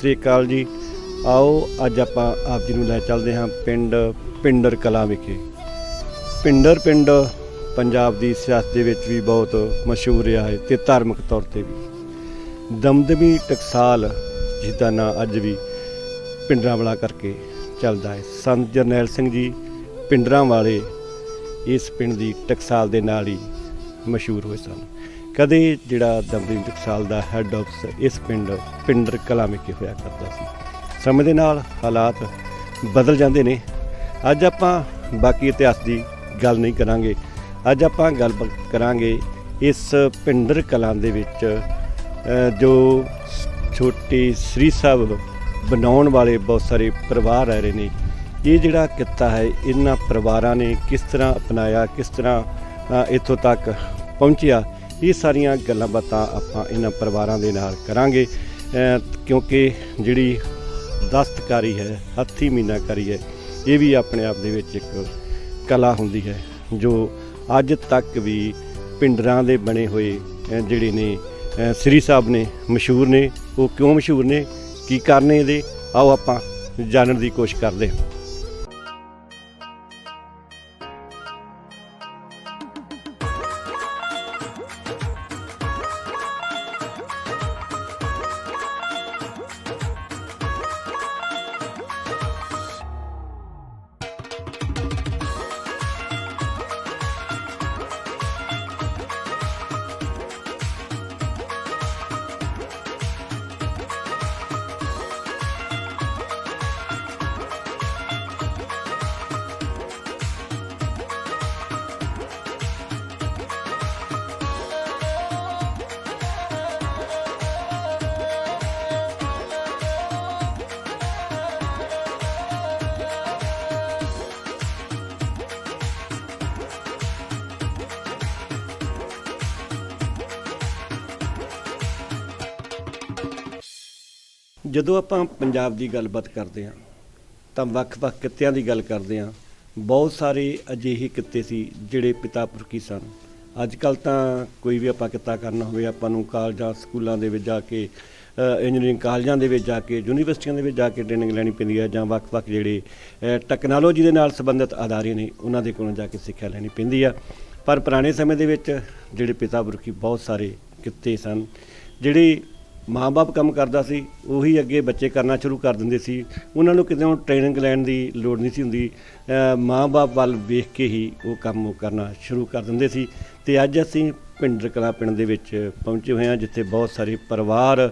ਸ੍ਰੀ ਅਕਾਲ ਜੀ। ਆਓ, ਅੱਜ ਆਪਾਂ ਆਪ ਜੀ ਨੂੰ ਲੈ ਚੱਲਦੇ ਹਾਂ ਪਿੰਡ ਪਿੰਡਰ ਕਲਾ ਵਿਖੇ। ਪਿੰਡਰ ਪਿੰਡ ਪੰਜਾਬ ਦੀ ਸਿਆਸਤ ਦੇ ਵਿੱਚ ਵੀ ਬਹੁਤ ਮਸ਼ਹੂਰ ਰਿਹਾ ਹੈ ਤੇ ਧਾਰਮਿਕ ਤੌਰ ਤੇ ਵੀ। ਦਮਦਮੀ ਟਕਸਾਲ ਜਿਹਦਾ ਨਾਂ ਅੱਜ ਵੀ ਪਿੰਡਰਾਂ ਵਾਲਾ ਕਰਕੇ ਚੱਲਦਾ ਹੈ। ਸੰਤ ਜਰਨੈਲ ਸਿੰਘ ਜੀ ਪਿੰਡਰਾਂ ਵਾਲੇ ਇਸ ਪਿੰਡ ਦੀ ਟਕਸਾਲ ਦੇ ਨਾਲ ਹੀ ਮਸ਼ਹੂਰ ਹੋਏ ਸਨ। ਕਦੇ ਜਿਹੜਾ ਦਮਦੀਨ ਟਕਸਾਲ ਦਾ ਹੈੱਡ ਆਫਿਸ ਇਸ ਪਿੰਡ ਪਿੰਡਰ ਕਲਾਂ ਵਿਖੇ ਹੋਇਆ ਕਰਦਾ ਸੀ। ਸਮੇਂ ਦੇ ਨਾਲ ਹਾਲਾਤ ਬਦਲ ਜਾਂਦੇ ਨੇ। ਅੱਜ ਆਪਾਂ ਬਾਕੀ ਇਤਿਹਾਸ ਦੀ ਗੱਲ ਨਹੀਂ ਕਰਾਂਗੇ। ਅੱਜ ਆਪਾਂ ਗੱਲ ਕਰਾਂਗੇ ਇਸ ਪਿੰਡਰ ਕਲਾਂ ਦੇ ਵਿੱਚ ਜੋ ਛੋਟੀ ਸ੍ਰੀ ਸਾਹਿਬ ਬਣਾਉਣ ਵਾਲੇ ਬਹੁਤ ਸਾਰੇ ਪਰਿਵਾਰ ਰਹਿ ਰਹੇ ਨੇ। ਇਹ ਜਿਹੜਾ ਕਿੱਤਾ ਹੈ, ਇਹਨਾਂ ਪਰਿਵਾਰਾਂ ਨੇ ਕਿਸ ਤਰ੍ਹਾਂ ਅਪਣਾਇਆ, ਕਿਸ ਤਰ੍ਹਾਂ ਇੱਥੋਂ ਤੱਕ ਪਹੁੰਚਿਆ ਇਹ ਸਾਰੀਆਂ ਗੱਲਾਂ ਬਾਤਾਂ ਆਪਾਂ ਇਹਨਾਂ ਪਰਿਵਾਰਾਂ ਦੇ ਨਾਲ ਕਰਾਂਗੇ। ਕਿਉਂਕਿ ਜਿਹੜੀ ਦਸਤਕਾਰੀ ਹੈ, ਹੱਥੀ ਮੀਨਾਕਾਰੀ ਹੈ, ਇਹ ਵੀ ਆਪਣੇ ਆਪ ਦੇ ਵਿੱਚ ਇੱਕ ਕਲਾ ਹੁੰਦੀ ਹੈ, ਜੋ ਅੱਜ ਤੱਕ ਵੀ ਪਿੰਡਰਾਂ ਦੇ ਬਣੇ ਹੋਏ ਜਿਹੜੇ ਨੇ ਸ੍ਰੀ ਸਾਹਿਬ ਨੇ ਮਸ਼ਹੂਰ ਨੇ, ਉਹ ਕਿਉਂ ਮਸ਼ਹੂਰ ਨੇ, ਕੀ ਕਰਨੇ ਇਹਦੇ? ਆਓ ਆਪਾਂ ਜਾਣਨ ਦੀ ਕੋਸ਼ਿਸ਼ ਕਰਦੇ ਹਾਂ। ਜਦੋਂ ਆਪਾਂ ਪੰਜਾਬ ਦੀ ਗੱਲਬਾਤ ਕਰਦੇ ਹਾਂ, ਤਾਂ ਵੱਖ-ਵੱਖ ਕਿੱਤਿਆਂ ਦੀ ਗੱਲ ਕਰਦੇ ਹਾਂ, ਬਹੁਤ ਸਾਰੇ ਅਜਿਹੇ ਕਿੱਤੇ ਸੀ ਜਿਹੜੇ ਪਿਤਾ ਪੁਰਖੀ ਸਨ। ਅੱਜ ਕੱਲ ਤਾਂ ਕੋਈ ਵੀ ਆਪਾਂ ਕਿੱਤਾ ਕਰਨਾ ਹੋਵੇ, ਆਪਾਂ ਨੂੰ ਕਾਲਜਾਂ, ਸਕੂਲਾਂ ਦੇ ਵਿੱਚ ਜਾ ਕੇ ਇੰਜੀਨੀਅਰਿੰਗ ਕਾਲਜਾਂ ਦੇ ਵਿੱਚ ਜਾ ਕੇ, ਯੂਨੀਵਰਸਿਟੀਆਂ ਦੇ ਵਿੱਚ ਜਾ ਕੇ ਟ੍ਰੇਨਿੰਗ ਲੈਣੀ ਪੈਂਦੀ ਹੈ ਜਾਂ ਵੱਖ-ਵੱਖ ਜਿਹੜੇ ਟੈਕਨੋਲੋਜੀ ਦੇ ਨਾਲ ਸੰਬੰਧਿਤ ਅਦਾਰੇ ਨੇ, ਉਹਨਾਂ ਦੇ ਕੋਲੋਂ ਜਾ ਕੇ ਸਿੱਖਿਆ ਲੈਣੀ ਪੈਂਦੀ ਆ। ਪਰ ਪੁਰਾਣੇ ਸਮੇਂ ਦੇ ਵਿੱਚ ਜਿਹੜੇ ਪਿਤਾ ਪੁਰਖੀ ਬਹੁਤ ਸਾਰੇ ਕਿੱਤੇ ਸਨ, ਜਿਹੜੇ ਮਾਂ-ਬਾਪ ਕੰਮ ਕਰਦਾ ਸੀ ਉਹੀ ਅੱਗੇ ਬੱਚੇ ਕਰਨਾ ਸ਼ੁਰੂ ਕਰ ਦਿੰਦੇ ਸੀ। ਉਹਨਾਂ ਨੂੰ ਕਿਤੇ ਟ੍ਰੇਨਿੰਗ ਲੈਣ ਦੀ ਲੋੜ ਨਹੀਂ ਸੀ ਹੁੰਦੀ। ਅ, ਮਾਂ-ਬਾਪ ਵੱਲ ਵੇਖ ਕੇ ਹੀ ਉਹ ਕੰਮ ਉਹ ਕਰਨਾ ਸ਼ੁਰੂ ਕਰ ਦਿੰਦੇ ਸੀ ਤੇ ਅੱਜ ਅਸੀਂ ਪਿੰਡਰ ਕਲਾਂ ਪਿੰਡ ਦੇ ਵਿੱਚ ਪਹੁੰਚੇ ਹੋਏ ਹਾਂ ਜਿੱਥੇ ਬਹੁਤ ਸਾਰੇ ਪਰਿਵਾਰ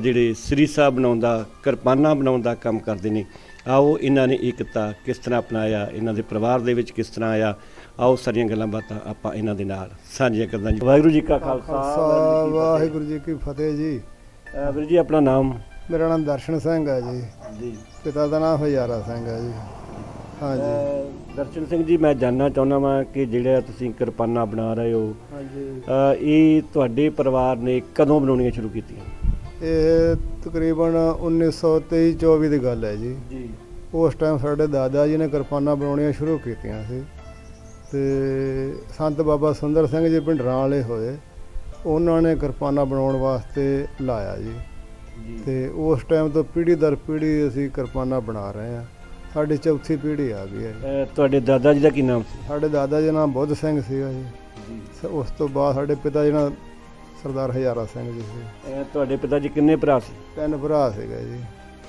ਜਿਹੜੇ ਸਰੀਸਾ ਸਾਹਿਬ ਬਣਾਉਣ ਦਾ ਕਿਰਪਾਨਾਂ ਬਣਾਉਣ ਦਾ ਕੰਮ ਕਰਦੇ ਨੇ। ਆਓ ਇਹਨਾਂ ਨੇ ਇਹ ਕਿੱਤਾ ਕਿਸ ਤਰ੍ਹਾਂ ਅਪਣਾਇਆ ਇਹਨਾਂ ਦੇ ਪਰਿਵਾਰ ਦੇ ਵਿੱਚ ਕਿਸ ਤਰ੍ਹਾਂ ਆਇਆ ਆਓ ਸਾਰੀਆਂ ਗੱਲਾਂ ਬਾਤਾਂ ਆਪਾਂ ਇਹਨਾਂ ਦੇ ਨਾਲ ਸਾਂਝੀਆਂ ਕਰਦਾ ਜੀ। ਵਾਹਿਗੁਰੂ ਜੀ ਕਾ ਖਾਲਸਾ ਖਾਲਸਾ ਵਾਹਿਗੁਰੂ ਜੀ ਕੀ ਫਤਿਹ ਜੀ। ਵੀਰ ਜੀ ਆਪਣਾ ਨਾਮ? ਮੇਰਾ ਨਾਮ ਦਰਸ਼ਨ ਸਿੰਘ ਹੈ ਜੀ। ਜੀ। ਪਿਤਾ ਦਾ ਨਾਮ ਹਜ਼ਾਰਾ ਸਿੰਘ ਹੈ ਜੀ। ਹਾਂਜੀ ਦਰਸ਼ਨ ਸਿੰਘ ਜੀ ਮੈਂ ਜਾਨਣਾ ਚਾਹੁੰਦਾ ਵਾਂ ਕਿ ਜਿਹੜਾ ਤੁਸੀਂ ਕਿਰਪਾਨਾਂ ਬਣਾ ਰਹੇ ਹੋ ਹਾਂਜੀ ਅ, ਇਹ ਤੁਹਾਡੇ ਪਰਿਵਾਰ ਨੇ ਕਦੋਂ ਬਣਾਉਣੀਆਂ ਸ਼ੁਰੂ ਕੀਤੀਆਂ? ਇਹ ਤਕਰੀਬਨ 1923 24 ਦੀ ਗੱਲ ਹੈ ਜੀ। ਜੀ। ਉਸ ਟਾਈਮ ਸਾਡੇ ਦਾਦਾ ਜੀ ਨੇ ਕਿਰਪਾਨਾਂ ਬਣਾਉਣੀਆਂ ਸ਼ੁਰੂ ਕੀਤੀਆਂ ਸੀ। ਤੇ ਸੰਤ ਬਾਬਾ ਸੁੰਦਰ ਸਿੰਘ ਜੀ ਭਿੰਡਰਾਂ ਵਾਲੇ ਹੋਏ। ਉਹਨਾਂ ਨੇ ਕਿਰਪਾਨਾਂ ਬਣਾਉਣ ਵਾਸਤੇ ਲਾਇਆ ਜੀ। ਜੀ। ਤੇ ਉਸ ਟਾਈਮ ਤੋਂ ਪੀੜ੍ਹੀ ਦਰ ਪੀੜ੍ਹੀ ਅਸੀਂ ਕਿਰਪਾਨਾਂ ਬਣਾ ਰਹੇ ਹਾਂ। ਸਾਡੀ ਚੌਥੀ ਪੀੜ੍ਹੀ ਆ ਗਈ ਹੈ ਜੀ। ਤੁਹਾਡੇ ਦਾਦਾ ਜੀ ਦਾ ਕੀ ਨਾਮ ਸੀ? ਸਾਡੇ ਦਾਦਾ ਜੀ ਦਾ ਨਾਮ ਬੁੱਧ ਸਿੰਘ ਸੀਗਾ ਜੀ। ਜੀ। ਸ- ਉਸ ਤੋਂ ਬਾਅਦ ਸਾਡੇ ਪਿਤਾ ਜੀ ਨਾਲ ਸਰਦਾਰ ਹਜ਼ਾਰਾ ਸਿੰਘ ਜੀ ਸੀ। ਤੁਹਾਡੇ ਪਿਤਾ ਜੀ ਕਿੰਨੇ ਭਰਾ ਸੀ? ਤਿੰਨ ਭਰਾ ਸੀਗੇ ਜੀ।